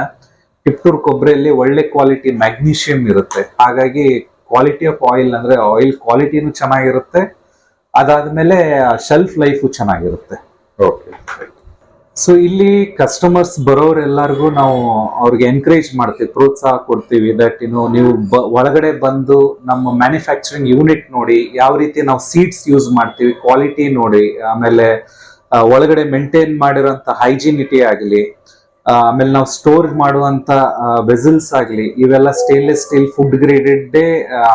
ಟಿಪ್ಟೂರ್ ಕೊಬ್ಬರಿಯಲ್ಲಿ ಒಳ್ಳೆ ಕ್ವಾಲಿಟಿ ಮ್ಯಾಗ್ನೀಷಿಯಂ ಇರುತ್ತೆ. ಹಾಗಾಗಿ ಕ್ವಾಲಿಟಿ ಆಫ್ ಆಯಿಲ್ ಅಂದ್ರೆ ಆಯಿಲ್ ಕ್ವಾಲಿಟಿನೂ ಚೆನ್ನಾಗಿರುತ್ತೆ. ಅದಾದ್ಮೇಲೆ ಶೆಲ್ಫ್ ಲೈಫು ಚೆನ್ನಾಗಿರುತ್ತೆ. ಓಕೆ ಸೊ ಇಲ್ಲಿ ಕಸ್ಟಮರ್ಸ್ ಬರೋರೆಲ್ಲರಿಗೂ ನಾವು ಅವ್ರಿಗೆ ಎನ್ಕರೇಜ್ ಮಾಡ್ತೀವಿ ಪ್ರೋತ್ಸಾಹ ಕೊಡ್ತೀವಿ ದಟ್ ಇನ್ನು ನೀವು ಬ- ಒಳಗಡೆ ಬಂದು ನಮ್ಮ ಮ್ಯಾನುಫ್ಯಾಕ್ಚರಿಂಗ್ ಯೂನಿಟ್ ನೋಡಿ ಯಾವ ರೀತಿ ನಾವು ಸೀಡ್ಸ್ ಯೂಸ್ ಮಾಡ್ತೀವಿ ಕ್ವಾಲಿಟಿ ನೋಡಿ ಆಮೇಲೆ ಒಳಗಡೆ ಮೇಂಟೈನ್ ಮಾಡಿರೋಂಥ ಹೈಜಿನಿಟಿ ಆಗಲಿ ಆಮೇಲೆ ನಾವು ಸ್ಟೋರ್ ಮಾಡುವಂತ ವೆಸಲ್ಸ್ ಆಗಲಿ, ಇವೆಲ್ಲ stainless steel food graded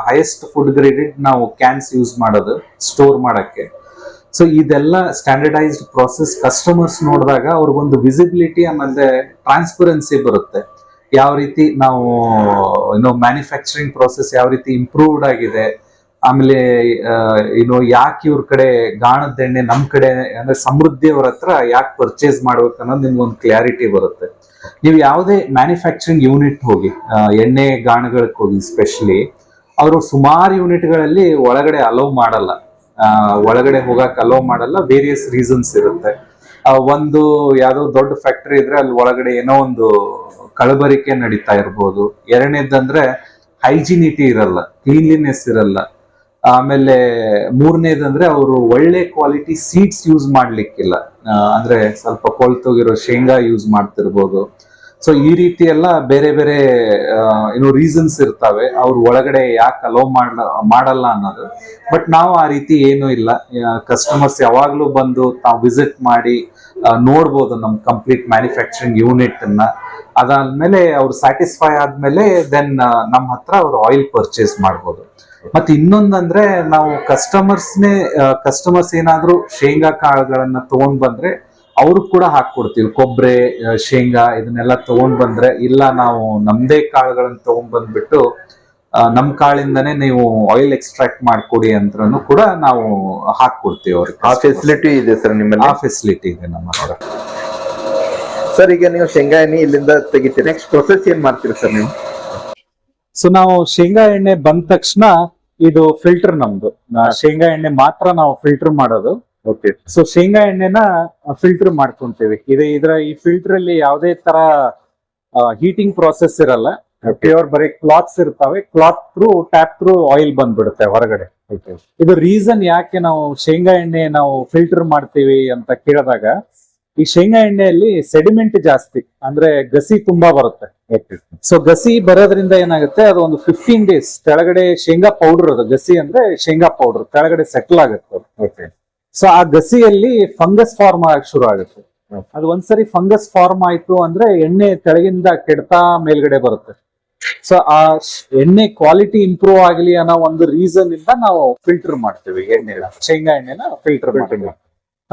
highest food graded ನಾವು ಕ್ಯಾನ್ಸ್ ಯೂಸ್ ಮಾಡೋದು ಸ್ಟೋರ್ ಮಾಡಕ್ಕೆ. ಸೊ ಇದೆಲ್ಲ ಸ್ಟ್ಯಾಂಡರ್ಡೈಸ್ಡ್ ಪ್ರಾಸೆಸ್ ಕಸ್ಟಮರ್ಸ್ ನೋಡಿದಾಗ ಅವ್ರಿಗೊಂದು ವಿಸಿಬಿಲಿಟಿ ಆಮೇಲೆ ಟ್ರಾನ್ಸ್ಪರೆನ್ಸಿ ಬರುತ್ತೆ. ಯಾವ ರೀತಿ ನಾವು ಮ್ಯಾನುಫ್ಯಾಕ್ಚರಿಂಗ್ ಪ್ರಾಸೆಸ್ ಯಾವ ರೀತಿ ಇಂಪ್ರೂವ್ಡ್ ಆಗಿದೆ ಆಮೇಲೆ ಏನು ಯಾಕೆ ಇವ್ರ ಕಡೆ ಗಾಣದ ಎಣ್ಣೆ ನಮ್ ಕಡೆ, ಅಂದ್ರೆ ಸಮೃದ್ಧಿ ಅವ್ರ ಹತ್ರ ಯಾಕೆ ಪರ್ಚೇಸ್ ಮಾಡ್ಬೇಕು ಅನ್ನೋದು ನಿಮ್ಗೊಂದು ಕ್ಲಾರಿಟಿ ಬರುತ್ತೆ. ನೀವು ಯಾವುದೇ ಮ್ಯಾನುಫ್ಯಾಕ್ಚರಿಂಗ್ ಯೂನಿಟ್ ಹೋಗಿ ಎಣ್ಣೆ ಗಾಣಗಳಿಗೆ ಹೋಗಿ ಸ್ಪೆಷಲಿ ಅವರು ಸುಮಾರು ಯೂನಿಟ್ಗಳಲ್ಲಿ ಒಳಗಡೆ ಅಲೋ ಮಾಡಲ್ಲ. ಒಳಗಡೆ ಹೋಗಕ್ ಅಲೋ ಮಾಡಲ್ಲ ವೇರಿಯಸ್ ರೀಸನ್ಸ್ ಇರುತ್ತೆ. ಒಂದು ಯಾವ್ದೋ ದೊಡ್ಡ ಫ್ಯಾಕ್ಟರಿ ಇದ್ರೆ ಅಲ್ಲಿ ಒಳಗಡೆ ಏನೋ ಒಂದು ಕಳಬರಿಕೆ ನಡೀತಾ ಇರ್ಬೋದು. ಎರಡನೇದಂದ್ರೆ ಹೈಜಿನಿಟಿ ಇರಲ್ಲ ಕ್ಲೀನ್ಲಿನೆಸ್ ಇರಲ್ಲ. ಆಮೇಲೆ ಮೂರನೇದಂದ್ರೆ ಅವರು ಒಳ್ಳೆ ಕ್ವಾಲಿಟಿ ಸೀಡ್ಸ್ ಯೂಸ್ ಮಾಡ್ಲಿಕ್ಕಿಲ್ಲ. ಅಂದ್ರೆ ಸ್ವಲ್ಪ ಕೊಳ್ತೋಗಿರೋ ಶೇಂಗಾ ಯೂಸ್ ಮಾಡ್ತಿರ್ಬೋದು. ಸೊ ಈ ರೀತಿ ಎಲ್ಲ ಬೇರೆ ಬೇರೆ ಏನು ರೀಸನ್ಸ್ ಇರ್ತವೆ. ಅವ್ರು ಒಳಗಡೆ ಯಾಕೆ ಅಲೋ ಮಾಡ ಮಾಡಲ್ಲ ಅನ್ನೋದು. ಬಟ್ ನಾವು ಆ ರೀತಿ ಏನು ಇಲ್ಲ. ಕಸ್ಟಮರ್ಸ್ ಯಾವಾಗ್ಲೂ ಬಂದು ತಾವು ವಿಸಿಟ್ ಮಾಡಿ ನೋಡ್ಬೋದು ನಮ್ ಕಂಪ್ಲೀಟ್ ಮ್ಯಾನುಫ್ಯಾಕ್ಚರಿಂಗ್ ಯೂನಿಟ್ ಅನ್ನ ಅದಾದ್ಮೇಲೆ ಅವ್ರು ಸ್ಯಾಟಿಸ್ಫೈ ಆದ್ಮೇಲೆ ದೆನ್ ನಮ್ಮ ಹತ್ರ ಅವ್ರು ಆಯಿಲ್ ಪರ್ಚೇಸ್ ಮಾಡ್ಬೋದು. ಮತ್ತೆ ಇನ್ನೊಂದಂದ್ರೆ ನಾವು ಕಸ್ಟಮರ್ಸ್ನೇ ಕಸ್ಟಮರ್ಸ್ ಏನಾದ್ರೂ ಶೇಂಗಾ ಕಾಳುಗಳನ್ನ ತಗೊಂಡ್ ಬಂದ್ರೆ ಅವ್ರಿಗೆ ಕೂಡ ಹಾಕೊಡ್ತೀವಿ ಕೊಬ್ಬರಿ ಶೇಂಗಾ ಇದನ್ನೆಲ್ಲ ತಗೊಂಡ್ ಬಂದ್ರೆ ಇಲ್ಲ ನಾವು ನಮ್ದೇ ಕಾಳುಗಳನ್ನ ತಗೊಂಡ್ ಬಂದ್ಬಿಟ್ಟು ನಮ್ ಕಾಳಿಂದನೇ ನೀವು ಆಯಿಲ್ ಎಕ್ಸ್ಟ್ರಾಕ್ಟ್ ಮಾಡ್ಕೊಡಿ ಅಂತ ಕೂಡ ನಾವು ಹಾಕೊಡ್ತೀವಿ ಅವ್ರಿಗೆ ಆ ಫೆಸಿಲಿಟಿ ಇದೆ ಸರ್ ನಿಮ್ಮಲ್ಲಿ? ಆ ಫೆಸಿಲಿಟಿ ಇದೆ ನಮ್ಮ ಹತ್ರ. ಸರ್ ಈಗ ನೀವು ಶೇಂಗಾ ಎಣ್ಣೆ ಇಲ್ಲಿಂದ ತೆಗಿತೀರಿ. ನೆಕ್ಸ್ಟ್ ಪ್ರೊಸೆಸ್ ಏನ್ ಮಾಡ್ತೀರಿ ಸರ್ ನೀವು? ಸೊ ನಾವು ಶೇಂಗಾ ಎಣ್ಣೆ ಬಂದ ತಕ್ಷಣ ಇದು ಫಿಲ್ಟರ್ ನಮ್ದು. ಶೇಂಗಾ ಎಣ್ಣೆ ಮಾತ್ರ ನಾವು ಫಿಲ್ಟರ್ ಮಾಡೋದು. ಓಕೆ ಸೊ ಶೇಂಗಾ ಎಣ್ಣೆನ ಫಿಲ್ಟರ್ ಮಾಡ್ಕೊಂತೀವಿ. ಇದು ಇದ್ರ ಈ ಫಿಲ್ಟರ್ ಅಲ್ಲಿ ಯಾವುದೇ ತರ ಹೀಟಿಂಗ್ ಪ್ರಾಸೆಸ್ ಇರಲ್ಲ. ಪ್ಯೂರ್ ಬರೀ ಕ್ಲಾತ್ಸ್ ಇರ್ತಾವೆ. Cloth through tap through oil ಬಂದ್ಬಿಡುತ್ತೆ ಹೊರಗಡೆ. ಇದು ರೀಸನ್ ಯಾಕೆ ನಾವು ಶೇಂಗಾ ಎಣ್ಣೆ ನಾವು ಫಿಲ್ಟರ್ ಮಾಡ್ತೀವಿ ಅಂತ ಕೇಳಿದಾಗ ಈ ಶೇಂಗಾ ಎಣ್ಣೆಯಲ್ಲಿ ಸೆಡಿಮೆಂಟ್ ಜಾಸ್ತಿ ಅಂದ್ರೆ ಗಸಿ ತುಂಬಾ ಬರುತ್ತೆ. ಸೊ ಗಸಿ ಬರೋದ್ರಿಂದ ಏನಾಗುತ್ತೆ ಅದು ಒಂದು ಫಿಫ್ಟೀನ್ ಡೇಸ್ ಕೆಳಗಡೆ ಶೇಂಗಾ ಪೌಡರ್ ಅದು ಗಸಿ ಅಂದ್ರೆ ಶೇಂಗಾ ಪೌಡರ್ ಕೆಳಗಡೆ ಸೆಟಲ್ ಆಗುತ್ತೆ. ಸೊ ಆ ಗಸಿಯಲ್ಲಿ ಫಂಗಸ್ ಫಾರ್ಮ್ ಆಗಕ್ ಶುರು ಆಗುತ್ತೆ. ಅದು ಒಂದ್ಸರಿ ಫಂಗಸ್ ಫಾರ್ಮ್ ಆಯ್ತು ಅಂದ್ರೆ ಎಣ್ಣೆ ತೆಳಗಿಂದ ಕೆಡ್ತಾ ಮೇಲ್ಗಡೆ ಬರುತ್ತೆ. ಸೊ ಆ ಎಣ್ಣೆ ಕ್ವಾಲಿಟಿ ಇಂಪ್ರೂವ್ ಆಗಲಿ ಅನ್ನೋ ಒಂದು ರೀಸನ್ ಇಂದ ನಾವು ಫಿಲ್ಟರ್ ಮಾಡ್ತೀವಿ ಎಣ್ಣೆನ ಶೇಂಗಾ ಎಣ್ಣೆನ ಫಿಲ್ಟರ್ ಮಾಡ್ತೀವಿ.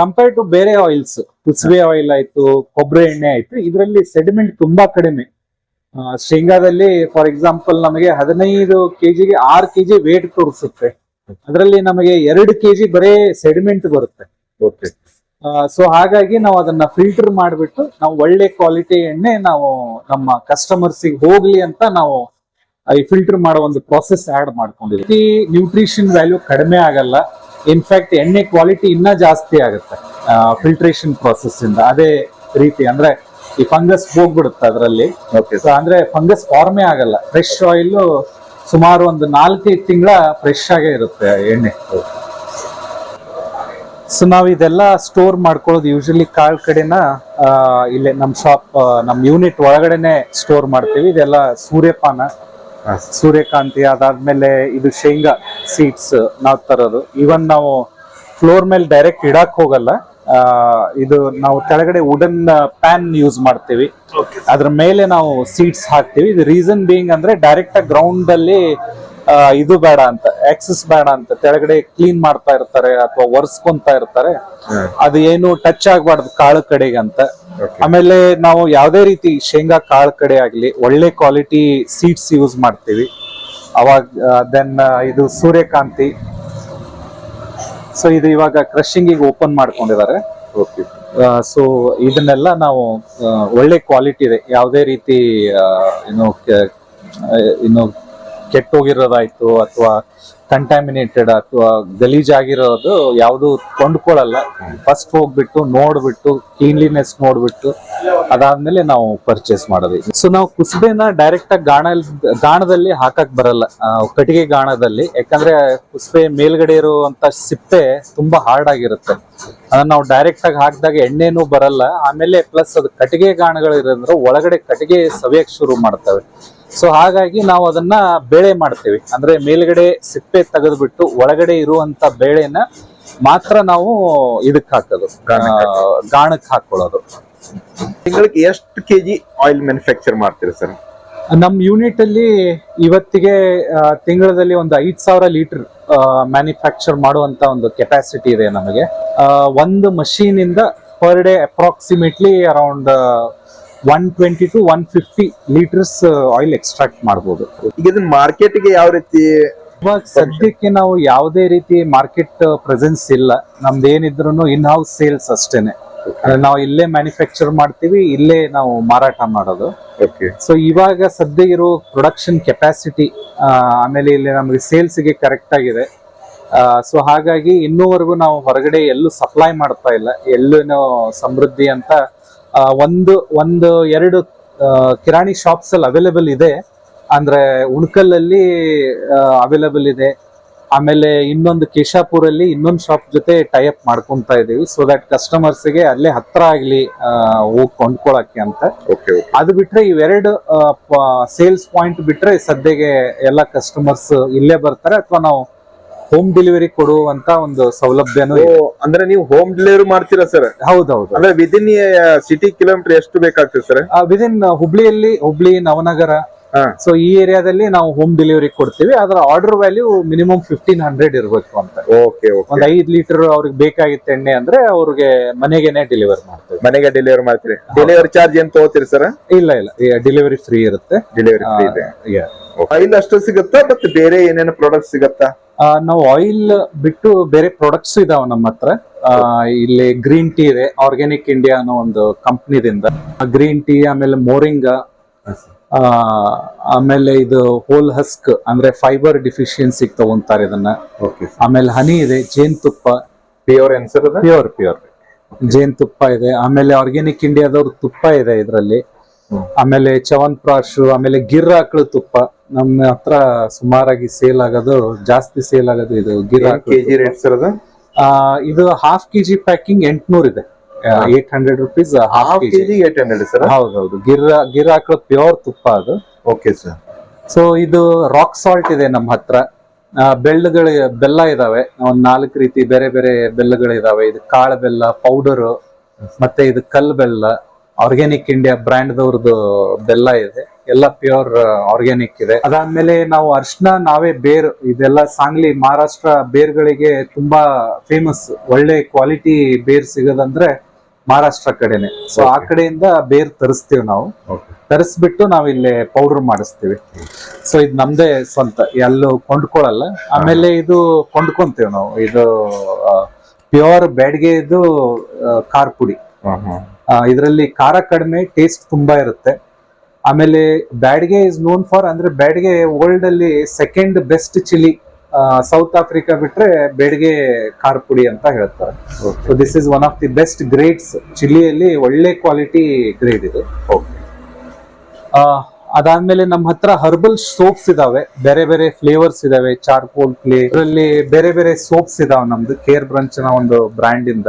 ಕಂಪೇರ್ ಟು ಬೇರೆ ಆಯಿಲ್ಸ್ ಕುಸುಬೆ ಆಯಿಲ್ ಆಯ್ತು ಕೊಬ್ಬರಿ ಎಣ್ಣೆ ಆಯ್ತು ಇದರಲ್ಲಿ ಸೆಡಿಮೆಂಟ್ ತುಂಬಾ ಕಡಿಮೆ. ಶೇಂಗಾದಲ್ಲಿ ಫಾರ್ ಎಕ್ಸಾಂಪಲ್ ನಮಗೆ ಹದಿನೈದು ಕೆಜಿಗೆ ಆರು ಕೆಜಿ ವೇಟ್ ತೋರಿಸುತ್ತೆ. ಅದರಲ್ಲಿ ನಮಗೆ ಎರಡು ಕೆಜಿ ಬರೇ ಸೆಡಿಮೆಂಟ್ ಬರುತ್ತೆ. ಸೊ ಹಾಗಾಗಿ ನಾವು ಅದನ್ನ ಫಿಲ್ಟರ್ ಮಾಡಿಬಿಟ್ಟು ನಾವು ಒಳ್ಳೆ ಕ್ವಾಲಿಟಿ ಎಣ್ಣೆ ನಾವು ನಮ್ಮ ಕಸ್ಟಮರ್ಸ್ ಹೋಗ್ಲಿ ಅಂತ ನಾವು ಈ ಫಿಲ್ಟರ್ ಮಾಡೋ ಒಂದು ಪ್ರಾಸೆಸ್ ಆಡ್ ಮಾಡ್ಕೊಂಡಿದ್ದೀವಿ. ನ್ಯೂಟ್ರಿಷನ್ ವ್ಯಾಲ್ಯೂ ಕಡಿಮೆ ಆಗಲ್ಲ. ಇನ್ಫ್ಯಾಕ್ಟ್ ಎಣ್ಣೆ ಕ್ವಾಲಿಟಿ ಇನ್ನೂ ಜಾಸ್ತಿ ಆಗುತ್ತೆ ಫಿಲ್ಟ್ರೇಷನ್ ಪ್ರಾಸೆಸ್ ಇಂದ. ಅದೇ ರೀತಿ ಅಂದ್ರೆ ಈ ಫಂಗಸ್ ಹೋಗ್ಬಿಡುತ್ತೆ ಅದರಲ್ಲಿ. ಓಕೆ ಸೊ ಅಂದ್ರೆ ಫಂಗಸ್ ಫಾರ್ಮೇ ಆಗಲ್ಲ. ಫ್ರೆಶ್ ಆಯಿಲ್ ಸುಮಾರು ಒಂದು ನಾಲ್ಕೈದು ತಿಂಗಳ ಫ್ರೆಶ್ ಆಗೇ ಇರುತ್ತೆ ಎಣ್ಣೆ. ಸೊ ನಾವು ಇದೆಲ್ಲ ಸ್ಟೋರ್ ಮಾಡ್ಕೊಳ್ಳೋದು ಯೂಶಲಿ ಕಾಳ್ ಕಡೆನ ಇಲ್ಲೇ ನಮ್ಮ ಶಾಪ್ ನಮ್ಮ ಯೂನಿಟ್ ಒಳಗಡೆನೆ ಸ್ಟೋರ್ ಮಾಡ್ತೀವಿ. ಇದೆಲ್ಲ ಸೂರ್ಯಪಾನ ಸೂರ್ಯಕಾಂತಿ ಅದಾದ್ಮೇಲೆ ಇದು ಶೇಂಗಾ ಸೀಡ್ಸ್ ನಾವು ತರೋದು. ಈವನ್ ನಾವು ಫ್ಲೋರ್ ಮೇಲೆ ಡೈರೆಕ್ಟ್ ಇಡಕ್ ಹೋಗಲ್ಲ. ಇದು ನಾವು ಕೆಳಗಡೆ ವುಡನ್ ಪ್ಯಾನ್ ಯೂಸ್ ಮಾಡ್ತೀವಿ. ಅದ್ರ ಮೇಲೆ ನಾವು ಸೀಡ್ಸ್ ಹಾಕ್ತಿವಿ. ಇದು ರೀಸನ್ ಬೀಯಿಂಗ್ ಅಂದ್ರೆ ಡೈರೆಕ್ಟ್ ಆಗಿ ಗ್ರೌಂಡ್ ಅಲ್ಲಿ ಇದು ಬೇಡ ಅಂತ ಆಕ್ಸಸ್ ಬೇಡ ಅಂತ ಕೆಳಗಡೆ ಕ್ಲೀನ್ ಮಾಡ್ತಾ ಇರ್ತಾರೆ ಅಥವಾ ಒರೆಸ್ಕೊಂತಾ ಇರ್ತಾರೆ ಅದು ಏನು ಟಚ್ ಆಗ್ಬಾರ್ದು ಕಾಳು ಕಡೆಗೆ ಅಂತ. ಆಮೇಲೆ ನಾವು ಯಾವುದೇ ರೀತಿ ಶೇಂಗಾ ಕಾಳು ಕಡೆ ಆಗ್ಲಿ ಒಳ್ಳೆ ಕ್ವಾಲಿಟಿ ಸೀಡ್ಸ್ ಯೂಸ್ ಮಾಡ್ತೀವಿ. ಅವಾಗ ದೆನ್ ಇದು ಸೂರ್ಯಕಾಂತಿ. ಸೊ ಇದು ಇವಾಗ ಕ್ರಷಿಂಗ್ ಈಗ ಓಪನ್ ಮಾಡ್ಕೊಂಡಿದ್ದಾರೆ. ಓಕೆ ಸೊ ಇದನ್ನೆಲ್ಲ ನಾವು ಒಳ್ಳೆ ಕ್ವಾಲಿಟಿ ಇದೆ. ಯಾವುದೇ ರೀತಿ ಇನ್ನು ಏನು ಇನ್ನು ಕೆಟ್ಟೋಗಿರೋದಾಯ್ತು ಅಥವಾ ಕಂಟ್ಯಾಮಿನೇಟೆಡ್ ಅಥವಾ ಗಲೀಜಾಗಿರೋದು ಯಾವುದು ಕೊಂಡ್ಕೊಳ್ಳಲ್ಲ ಫಸ್ಟ್ ಹೋಗ್ಬಿಟ್ಟು ನೋಡ್ಬಿಟ್ಟು ಕ್ಲೀನ್ಲಿನೆಸ್ ನೋಡ್ಬಿಟ್ಟು ಅದಾದ್ಮೇಲೆ ನಾವು ಪರ್ಚೇಸ್ ಮಾಡೋದು. ಸೊ ನಾವು ಕುಸುಬೆನ ಡೈರೆಕ್ಟ್ ಆಗಿ ಗಾಣ ಗಾಣದಲ್ಲಿ ಹಾಕಕ್ ಬರಲ್ಲ. ಕಟ್ಟಿಗೆ ಗಾಣದಲ್ಲಿ. ಯಾಕಂದ್ರೆ ಕುಸುಬೆ ಮೇಲ್ಗಡೆ ಇರುವಂತ ಸಿಪ್ಪೆ ತುಂಬಾ ಹಾರ್ಡ್ ಆಗಿರುತ್ತೆ. ಅದನ್ನ ನಾವು ಡೈರೆಕ್ಟ್ ಆಗಿ ಹಾಕಿದಾಗ ಎಣ್ಣೆನೂ ಬರಲ್ಲ. ಆಮೇಲೆ ಪ್ಲಸ್ ಅದು ಕಟ್ಟಿಗೆ ಗಾಣಗಳು ಇರೋದ್ರ ಒಳಗಡೆ ಕಟ್ಟಿಗೆ ಸವಿಯಕ್ ಶುರು ಮಾಡ್ತವೆ. ಸೊ ಹಾಗಾಗಿ ನಾವು ಅದನ್ನ ಬೇಳೆ ಮಾಡ್ತೀವಿ. ಅಂದ್ರೆ ಮೇಲ್ಗಡೆ ಸಿಪ್ಪೆ ತೆಗೆದ್ಬಿಟ್ಟು ಒಳಗಡೆ ಇರುವಂತ ಬೇಳೆನ ಮಾತ್ರ ನಾವು ಇದಕ್ ಹಾಕೋದು. ಗಾಣಕ್ಕೆ ಹಾಕೊಳ್ಳೋದು. ತಿಂಗಳಿಗೆ ಎಷ್ಟು ಕೆಜಿ ಆಯಿಲ್ ಮ್ಯಾನುಫ್ಯಾಕ್ಚರ್ ಮಾಡ್ತೀರಿ ಸರ್? ನಮ್ ಯೂನಿಟ್ ಅಲ್ಲಿ ಇವತ್ತಿಗೆ ತಿಂಗಳಲ್ಲಿ ಒಂದು ಐದ್ ಸಾವಿರ ಲೀಟರ್ ಮ್ಯಾನುಫ್ಯಾಕ್ಚರ್ ಮಾಡುವಂತ ಒಂದು ಕೆಪಾಸಿಟಿ ಇದೆ ನಮಗೆ. ಒಂದು ಮಷೀನ್ ಇಂದ per day approximately around one twenty to one fifty litres oil extract ಮಾಡ್ಬೋದು. ಈಗ ಇದನ್ನ ಮಾರ್ಕೆಟ್ಗೆ ಯಾವ ರೀತಿ ಇವಾಗ ಸದ್ಯಕ್ಕೆ ನಾವು ಯಾವುದೇ ರೀತಿ ಮಾರ್ಕೆಟ್ ಪ್ರೆಸೆನ್ಸ್ ಇಲ್ಲ. ನಮ್ದು ಏನಿದ್ರು ಇನ್ ಹೌಸ್ ಸೇಲ್ಸ್ ಅಷ್ಟೇನೆ ನಾವು ಇಲ್ಲೇ ಮ್ಯಾನುಫ್ಯಾಕ್ಚರ್ ಮಾಡ್ತೀವಿ ಇಲ್ಲೇ ನಾವು ಮಾರಾಟ ಮಾಡೋದು. ಸೊ ಇವಾಗ ಸದ್ಯ ಇರೋ ಪ್ರೊಡಕ್ಷನ್ ಕೆಪಾಸಿಟಿ ಆಮೇಲೆ ಇಲ್ಲಿ ನಮಗೆ ಸೇಲ್ಸ್ಗೆ ಕರೆಕ್ಟ್ ಆಗಿದೆ. ಸೊ ಹಾಗಾಗಿ ಇನ್ನೂವರೆಗೂ ನಾವು ಹೊರಗಡೆ ಎಲ್ಲೂ ಸಪ್ಲೈ ಮಾಡ್ತಾ ಇಲ್ಲ. ಎಲ್ಲೂ ಸಮೃದ್ಧಿ ಅಂತ ಒಂದು ಒಂದು ಎರಡು ಕಿರಾಣಿ ಶಾಪ್ಸ್ ಅಲ್ಲಿ ಅವೈಲೇಬಲ್ ಇದೆ. ಅಂದ್ರೆ ಉಣ್ಕಲ್ಲಲ್ಲಿ ಅವೈಲೇಬಲ್ ಇದೆ. ಆಮೇಲೆ ಇನ್ನೊಂದು ಕೇಶಾಪುರಲ್ಲಿ ಇನ್ನೊಂದು ಶಾಪ್ ಜೊತೆ ಟೈಅಪ್ ಮಾಡ್ಕೊಂತ ಇದೀವಿ ಸೊ ದಟ್ ಕಸ್ಟಮರ್ಸ್ಗೆ ಅಲ್ಲೇ ಹತ್ರ ಆಗ್ಲಿ ಹೋಗಿ ಕೊಂಡ್ಕೊಳಕ್ಕೆ ಅಂತ. ಅದು ಬಿಟ್ರೆ ಇವೆರಡು ಸೇಲ್ಸ್ ಪಾಯಿಂಟ್ ಬಿಟ್ರೆ ಸದ್ಯಗೆ ಎಲ್ಲ ಕಸ್ಟಮರ್ಸ್ ಇಲ್ಲೇ ಬರ್ತಾರೆ. ಅಥವಾ ನಾವು ಹೋಮ್ ಡೆಲಿವರಿ ಕೊಡುವಂತ ಒಂದು ಸೌಲಭ್ಯನೂ ಇದೆ. ಅಂದ್ರೆ ನೀವು ಹೋಮ್ ಡೆಲಿವರಿ ಮಾಡ್ತೀರಾ ಸರ್ ಹೌದೌದು. ಅಂದ್ರೆ ವಿದಿನ್ ಸಿಟಿ ಕಿಲೋಮೀಟರ್ ಎಷ್ಟು ಬೇಕಾಗ್ತದೆ ಸರ್ ವಿದಿನ್ ಹುಬ್ಳಿಯಲ್ಲಿ ಹುಬ್ಳಿ ನವನಗರ ಹಾ. ಸೊ ಈ ಏರಿಯಾದಲ್ಲಿ ನಾವು ಹೋಮ್ ಡೆಲಿವರಿ ಕೊಡ್ತೀವಿ. ಅದರ order value minimum fifteen hundred ಇರಬೇಕು ಅಂತ. ಓಕೆ ಓಕೆ ಒಂದ್ ಐದ್ ಲೀಟರ್ ಅವ್ರಿಗೆ ಬೇಕಾಗಿತ್ತು ಎಣ್ಣೆ ಅಂದ್ರೆ ಅವ್ರಿಗೆ ಮನೆಗೆನೆ ಡೆಲಿವರ್ ಮಾಡ್ತೀವಿ. ಮನೆಗೆ ಡೆಲಿವರಿ ಮಾಡ್ತೀರಿ. ಡೆಲಿವರಿ ಚಾರ್ಜ್ ಏನ್ ತಗೋತೀರಿ ಸರ್ ಇಲ್ಲ ಇಲ್ಲ. ಡೆಲಿವರಿ ಫ್ರೀ ಇರುತ್ತೆ. ಡೆಲಿವರಿ ಫ್ರೀ ಇದೆ. Yeah. ಆಯಿಲ್ ಅಷ್ಟು ಸಿಗುತ್ತಾ ಮತ್ತೆ ಬೇರೆ ಏನೇನು ಪ್ರಾಡಕ್ಟ್ ಸಿಗುತ್ತಾ? ನಾವು ಆಯಿಲ್ ಬಿಟ್ಟು ಬೇರೆ ಪ್ರಾಡಕ್ಟ್ಸ್ ಇದಾವ ನಮ್ಮ ಹತ್ರ. ಆ, ಇಲ್ಲಿ ಗ್ರೀನ್ ಟೀ ಇದೆ ಆರ್ಗ್ಯಾನಿಕ್ ಇಂಡಿಯಾ ಅನ್ನೋ ಒಂದು ಕಂಪ್ನಿದಿಂದ ಗ್ರೀನ್ ಟೀ ಆಮೇಲೆ ಮೋರಿಂಗಾ ಆ, ಆಮೇಲೆ ಇದು ಹೋಲ್ ಹಸ್ಕ್ ಅಂದ್ರೆ ಫೈಬರ್ ಡಿಫಿಶಿಯನ್ಸಿ ತಗೊಂತಾರೆ ಇದನ್ನ. ಆಮೇಲೆ ಹನಿ ಇದೆ ಜೇನುತುಪ್ಪ. ಪ್ಯೂರ್ ಪ್ಯೂರ್ ಪ್ಯೂರ್ ಜೇನುತುಪ್ಪ ಇದೆ ಆಮೇಲೆ ಆರ್ಗ್ಯಾನಿಕ್ ಇಂಡಿಯಾದವ್ರ ತುಪ್ಪ ಇದೆ ಇದರಲ್ಲಿ. ಹ್ಮ್. ಚವನ್ ಪ್ರಾಶ್ ಆಮೇಲೆ ಗಿರ್ ಆಕಳು ತುಪ್ಪ. ನಮ್ಮ ಹತ್ರ ಸುಮಾರಾಗಿ ಸೇಲ್ ಆಗೋದು ಜಾಸ್ತಿ ಸೇಲ್ ಆಗೋದು ಇದು ಗಿರ್ ಕೆಜಿ ರೇಟ್ ಸರ್ ಅದ? ಇದು ಹಾಫ್ ಕೆಜಿ ಪ್ಯಾಕಿಂಗ್ ಎಂಟ್ನೂರ್ ಇದೆ. Eight hundred rupees half KG. Eight hundred sir? ಹೌದೌದು. ಗಿರ್ ಗಿರ್ ಆಕಳು ಪ್ಯೂರ್ ತುಪ್ಪ ಅದು. ಓಕೆ ಸರ್ ಸೊ ಇದು ರಾಕ್ ಸಾಲ್ಟ್ ಇದೆ ನಮ್ಮ ಹತ್ರ. ಬೆಲ್ಲಗಳು ಬೆಲ್ಲ ಇದಾವೆ. ಒಂದ್ ನಾಲ್ಕು ರೀತಿ ಬೇರೆ ಬೇರೆ ಬೆಲ್ಲಗಳು ಇದಾವೆ ಇದು ಕಾಳು ಬೆಲ್ಲ ಪೌಡರ್ ಮತ್ತೆ ಇದು ಕಲ್ ಬೆಲ್ಲ. ಆರ್ಗ್ಯಾನಿಕ್ ಇಂಡಿಯಾ ಬ್ರ್ಯಾಂಡ್ ದವ್ರದ್ದು ಬೆಲ್ಲ ಇದೆ. ಎಲ್ಲ ಪ್ಯೂರ್ ಆರ್ಗ್ಯಾನಿಕ್ ಇದೆ. ಅದಾದ್ಮೇಲೆ ನಾವು ಅರ್ಶನ ನಾವೇ ಬೇರ್ ಇದೆಲ್ಲ ಸಾಂಗ್ಲಿ ಮಹಾರಾಷ್ಟ್ರ ಬೇರ್ಗಳಿಗೆ ತುಂಬಾ ಫೇಮಸ್ ಒಳ್ಳೆ ಕ್ವಾಲಿಟಿ ಬೇರ್ ಸಿಗೋದಂದ್ರೆ ಮಹಾರಾಷ್ಟ್ರ ಕಡೆನೆ. ಸೊ ಆ ಕಡೆಯಿಂದ ಬೇರ್ ತರಿಸ್ತೀವಿ ನಾವು. ತರಿಸ್ಬಿಟ್ಟು ನಾವು ಇಲ್ಲಿ ಪೌಡರ್ ಮಾಡಿಸ್ತೀವಿ. ಸೊ ಇದು ನಮ್ದೇ ಸ್ವಂತ. ಎಲ್ಲೂ ಕೊಂಡ್ಕೊಳ್ಳಲ್ಲ ಆಮೇಲೆ ಇದು ಕೊಂಡ್ಕೊಂತೀವಿ ನಾವು. ಇದು ಪ್ಯೂರ್ ಬ್ಯಾಡ್ಗೆ ಇದು ಆ, ಖಾರ ಪುಡಿ. ಇದರಲ್ಲಿ ಖಾರ ಕಡಿಮೆ ಟೇಸ್ಟ್ ತುಂಬಾ ಇರುತ್ತೆ. ಆಮೇಲೆ ಬ್ಯಾಡ್ಗೆ ಇಸ್ ನೋನ್ ಫಾರ್ ಅಂದ್ರೆ ಬ್ಯಾಡ್ಗೆ ವರ್ಲ್ಡ್ ಅಲ್ಲಿ second best chilli South Africa ಬಿಟ್ರೆ ಬೇಡ್ಗೆ ಖಾರ ಪುಡಿ ಅಂತ ಹೇಳ್ತಾರೆ. So this is one of the best grades ಚಿಲ್ಲಿಯಲ್ಲಿ ಒಳ್ಳೆ ಕ್ವಾಲಿಟಿ ಗ್ರೇಡ್ ಇದು. ಅದಾದ್ಮೇಲೆ ನಮ್ಮ ಹತ್ರ ಹರ್ಬಲ್ ಸೋಪ್ಸ್ ಇದಾವೆ. ಬೇರೆ ಬೇರೆ ಫ್ಲೇವರ್ಸ್ ಇದಾವೆ. ಚಾರ್ಕೋಲ್ ಪ್ಲೇ ಇದರಲ್ಲಿ ಬೇರೆ ಬೇರೆ ಸೋಪ್ಸ್ ಇದಾವೆ ನಮ್ದು. ಕೇರ್ ಬ್ರಂಚ್ನ ಒಂದು ಬ್ರ್ಯಾಂಡ್ ಇಂದ.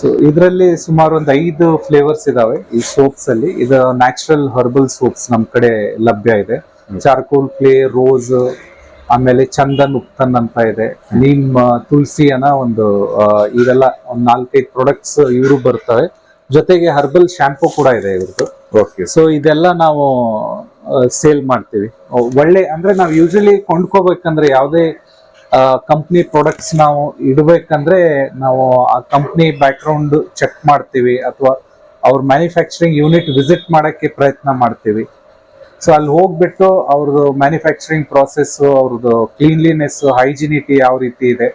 ಸೊ ಇದರಲ್ಲಿ ಸುಮಾರು ಒಂದು ಐದು ಫ್ಲೇವರ್ಸ್ ಇದಾವೆ ಈ ಸೋಪ್ಸ್ ಅಲ್ಲಿ. ಇದು ನ್ಯಾಚುರಲ್ ಹರ್ಬಲ್ ಸೋಪ್ಸ್ ನಮ್ ಕಡೆ ಲಭ್ಯ ಇದೆ. ಚಾರ್ಕೋಲ್ ಕ್ಲೇ ರೋಸ್ ಆಮೇಲೆ ಚಂದನ್ ಉಪ್ತನ್ ಅಂತ ಇದೆ. ನೀಮ್ ತುಳಸಿ ಅನ್ನೋ ಒಂದು ಇದೆಲ್ಲ ಒಂದ್ ನಾಲ್ಕೈದು ಪ್ರಾಡಕ್ಟ್ಸ್ ಇವರು ಬರ್ತವೆ. ಜೊತೆಗೆ ಹರ್ಬಲ್ ಶಾಂಪೂ ಕೂಡ ಇದೆ ಇವ್ರದ್ದು ಓಕೆ ಸೊ ಇದೆಲ್ಲ ನಾವು ಸೇಲ್ ಮಾಡ್ತೀವಿ. ಒಳ್ಳೆ ಅಂದ್ರೆ ನಾವು ಯೂಶಲಿ ಕೊಂಡ್ಕೋಬೇಕಂದ್ರೆ ಯಾವುದೇ ಕಂಪ್ನಿ ಪ್ರಾಡಕ್ಟ್ಸ್ ನಾವು ಇಡಬೇಕಂದ್ರೆ ನಾವು ಆ ಕಂಪ್ನಿ ಬ್ಯಾಕ್ಗ್ರೌಂಡ್ ಚೆಕ್ ಮಾಡ್ತೀವಿ ಅಥವಾ ಅವ್ರ ಮ್ಯಾನುಫ್ಯಾಕ್ಚರಿಂಗ್ ಯೂನಿಟ್ ವಿಸಿಟ್ ಮಾಡೋಕ್ಕೆ ಪ್ರಯತ್ನ ಮಾಡ್ತೀವಿ. ಸೊ ಅಲ್ಲಿ ಹೋಗ್ಬಿಟ್ಟು ಅವ್ರದ್ದು ಮ್ಯಾನುಫ್ಯಾಕ್ಚರಿಂಗ್ ಪ್ರಾಸೆಸ್ಸು ಅವ್ರದ್ದು ಕ್ಲೀನ್ಲಿನೆಸ್ ಹೈಜಿನಿಟಿ ಯಾವ ರೀತಿ ಇದೆ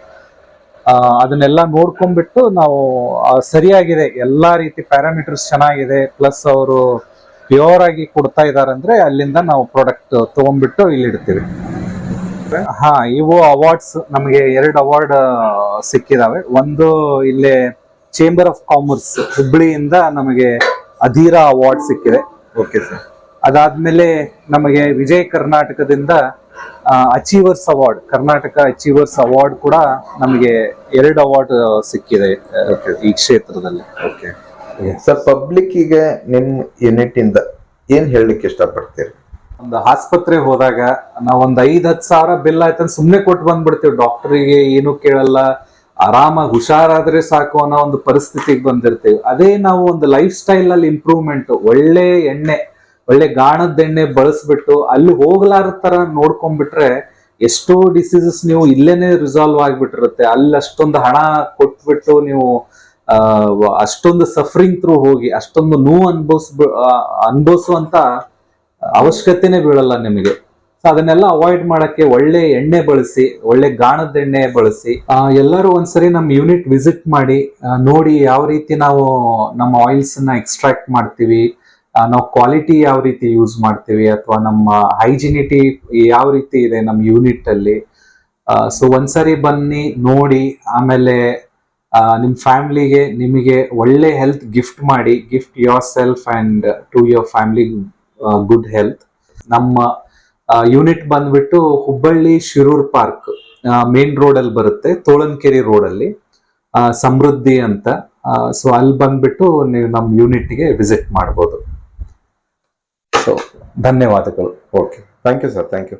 ಅದನ್ನೆಲ್ಲ ನೋಡ್ಕೊಂಬಿಟ್ಟು ನಾವು ಸರಿಯಾಗಿದೆ, ಎಲ್ಲ ರೀತಿ ಪ್ಯಾರಾಮೀಟರ್ಸ್ ಚೆನ್ನಾಗಿದೆ ಪ್ಲಸ್ ಅವರು ಪ್ಯೂರ್ ಆಗಿ ಕೊಡ್ತಾ ಇದ್ದಾರೆ ಅಂದರೆ ಅಲ್ಲಿಂದ ನಾವು ಪ್ರಾಡಕ್ಟ್ ತಗೊಂಡ್ಬಿಟ್ಟು ಇಲ್ಲಿ ಇಡ್ತೀವಿ ಹಾ ಇವು ಅವಾರ್ಡ್ಸ್ ನಮಗೆ ಎರಡು ಅವಾರ್ಡ್ ಸಿಕ್ಕಿದಾವೆ. ಒಂದು ಇಲ್ಲಿ ಚೇಂಬರ್ ಆಫ್ ಕಾಮರ್ಸ್ ಹುಬ್ಳಿಯಿಂದ ನಮಗೆ ಅಧೀರಾ ಅವಾರ್ಡ್ ಸಿಕ್ಕಿದೆ. ಓಕೆ ಸರ್ ಅದಾದ್ಮೇಲೆ ನಮಗೆ ವಿಜಯ ಕರ್ನಾಟಕದಿಂದ achievers award Karnataka achievers award ಕೂಡ ನಮಗೆ ಎರಡು ಅವಾರ್ಡ್ ಸಿಕ್ಕಿದೆ ಈ ಕ್ಷೇತ್ರದಲ್ಲಿ. ಓಕೆ ಸರ್ ಪಬ್ಲಿಕ್ಕಿಗೆ ನಿಮ್ ಯೂನಿಟ್ ಇಂದ ಏನ್ ಹೇಳಲಿಕ್ಕೆ ಇಷ್ಟಪಡ್ತೀರಿ? ಒಂದು ಆಸ್ಪತ್ರೆ ಹೋದಾಗ ನಾವ್ ಒಂದ್ ಐದ್ ಹತ್ತು ಸಾವಿರ ಬಿಲ್ ಆಯ್ತಂದ್ ಸುಮ್ನೆ ಕೊಟ್ಟು ಬಂದ್ಬಿಡ್ತೀವಿ. ಡಾಕ್ಟರಿಗೆ ಏನು ಕೇಳಲ್ಲ. ಆರಾಮಾಗಿ ಹುಷಾರಾದ್ರೆ ಸಾಕು ಅನ್ನೋ ಒಂದು ಪರಿಸ್ಥಿತಿಗೆ ಬಂದಿರ್ತೀವಿ. ಅದೇ ನಾವು ಒಂದು ಲೈಫ್ ಸ್ಟೈಲ್ ಅಲ್ಲಿ ಇಂಪ್ರೂವ್ಮೆಂಟ್, ಒಳ್ಳೆ ಎಣ್ಣೆ, ಒಳ್ಳೆ ಗಾಣದ ಎಣ್ಣೆ ಬಳಸ್ಬಿಟ್ಟು ಅಲ್ಲಿ ಹೋಗ್ಲಾರ ತರ ನೋಡ್ಕೊಂಡ್ಬಿಟ್ರೆ ಎಷ್ಟೋ ಡಿಸೀಸಸ್ ನೀವು ಇಲ್ಲೇನೆ ರಿಸಾಲ್ವ್ ಆಗ್ಬಿಟ್ಟಿರುತ್ತೆ. ಅಲ್ಲಿ ಅಷ್ಟೊಂದು ಹಣ ಕೊಟ್ಬಿಟ್ಟು ನೀವು ಅಷ್ಟೊಂದು ಸಫರಿಂಗ್ ಥ್ರೂ ಹೋಗಿ, ಅಷ್ಟೊಂದು ನೋವು ಅನ್ಭವಿಸ್ಬಿ ಅನ್ಭವಿಸುವಂತ ಅವಶ್ಯಕತೆನೆ ಬೀಳಲ್ಲ ನಿಮಗೆ. ಸೊ ಅದನ್ನೆಲ್ಲ ಅವಾಯ್ಡ್ ಮಾಡಕ್ಕೆ ಒಳ್ಳೆ ಎಣ್ಣೆ ಬಳಸಿ, ಒಳ್ಳೆ ಗಾಣದ ಎಣ್ಣೆ ಬಳಸಿ ಎಲ್ಲರೂ ಒಂದ್ಸರಿ ನಮ್ಮ ಯೂನಿಟ್ ವಿಸಿಟ್ ಮಾಡಿ ನೋಡಿ ಯಾವ ರೀತಿ ನಾವು ನಮ್ಮ ಆಯಿಲ್ಸ್ನ ಎಕ್ಸ್ಟ್ರಾಕ್ಟ್ ಮಾಡ್ತೀವಿ ನಾವು ಕ್ವಾಲಿಟಿ ಯಾವ ರೀತಿ ಯೂಸ್ ಮಾಡ್ತೀವಿ, ಅಥವಾ ನಮ್ಮ ಹೈಜಿನಿಟಿ ಯಾವ ರೀತಿ ಇದೆ ನಮ್ಮ ಯೂನಿಟ್ ಅಲ್ಲಿ. ಸೊ ಒಂದ್ಸರಿ ಬನ್ನಿ, ನೋಡಿ, ಆಮೇಲೆ ನಿಮ್ಮ ನಿಮ್ ಫ್ಯಾಮಿಲಿಗೆ ನಿಮಗೆ ಒಳ್ಳೆ ಹೆಲ್ತ್ ಗಿಫ್ಟ್ ಮಾಡಿ gift yourself and to your family good health ನಮ್ಮ ಯೂನಿಟ್ ಬಂದ್ಬಿಟ್ಟು Hubballi Shirur park main road ಅಲ್ಲಿ ಬರುತ್ತೆ, ತೋಳನ್ಕೆರೆ ರೋಡ್ ಅಲ್ಲಿ ಸಮೃದ್ಧಿ ಅಂತ. ಸೊ ಅಲ್ಲಿ ಬಂದ್ಬಿಟ್ಟು ನೀವು ನಮ್ಮ ಯೂನಿಟ್ಗೆ ವಿಸಿಟ್ ಮಾಡ್ಬೋದು. ಸೊ ಧನ್ಯವಾದಗಳು. Okay thank you sir thank you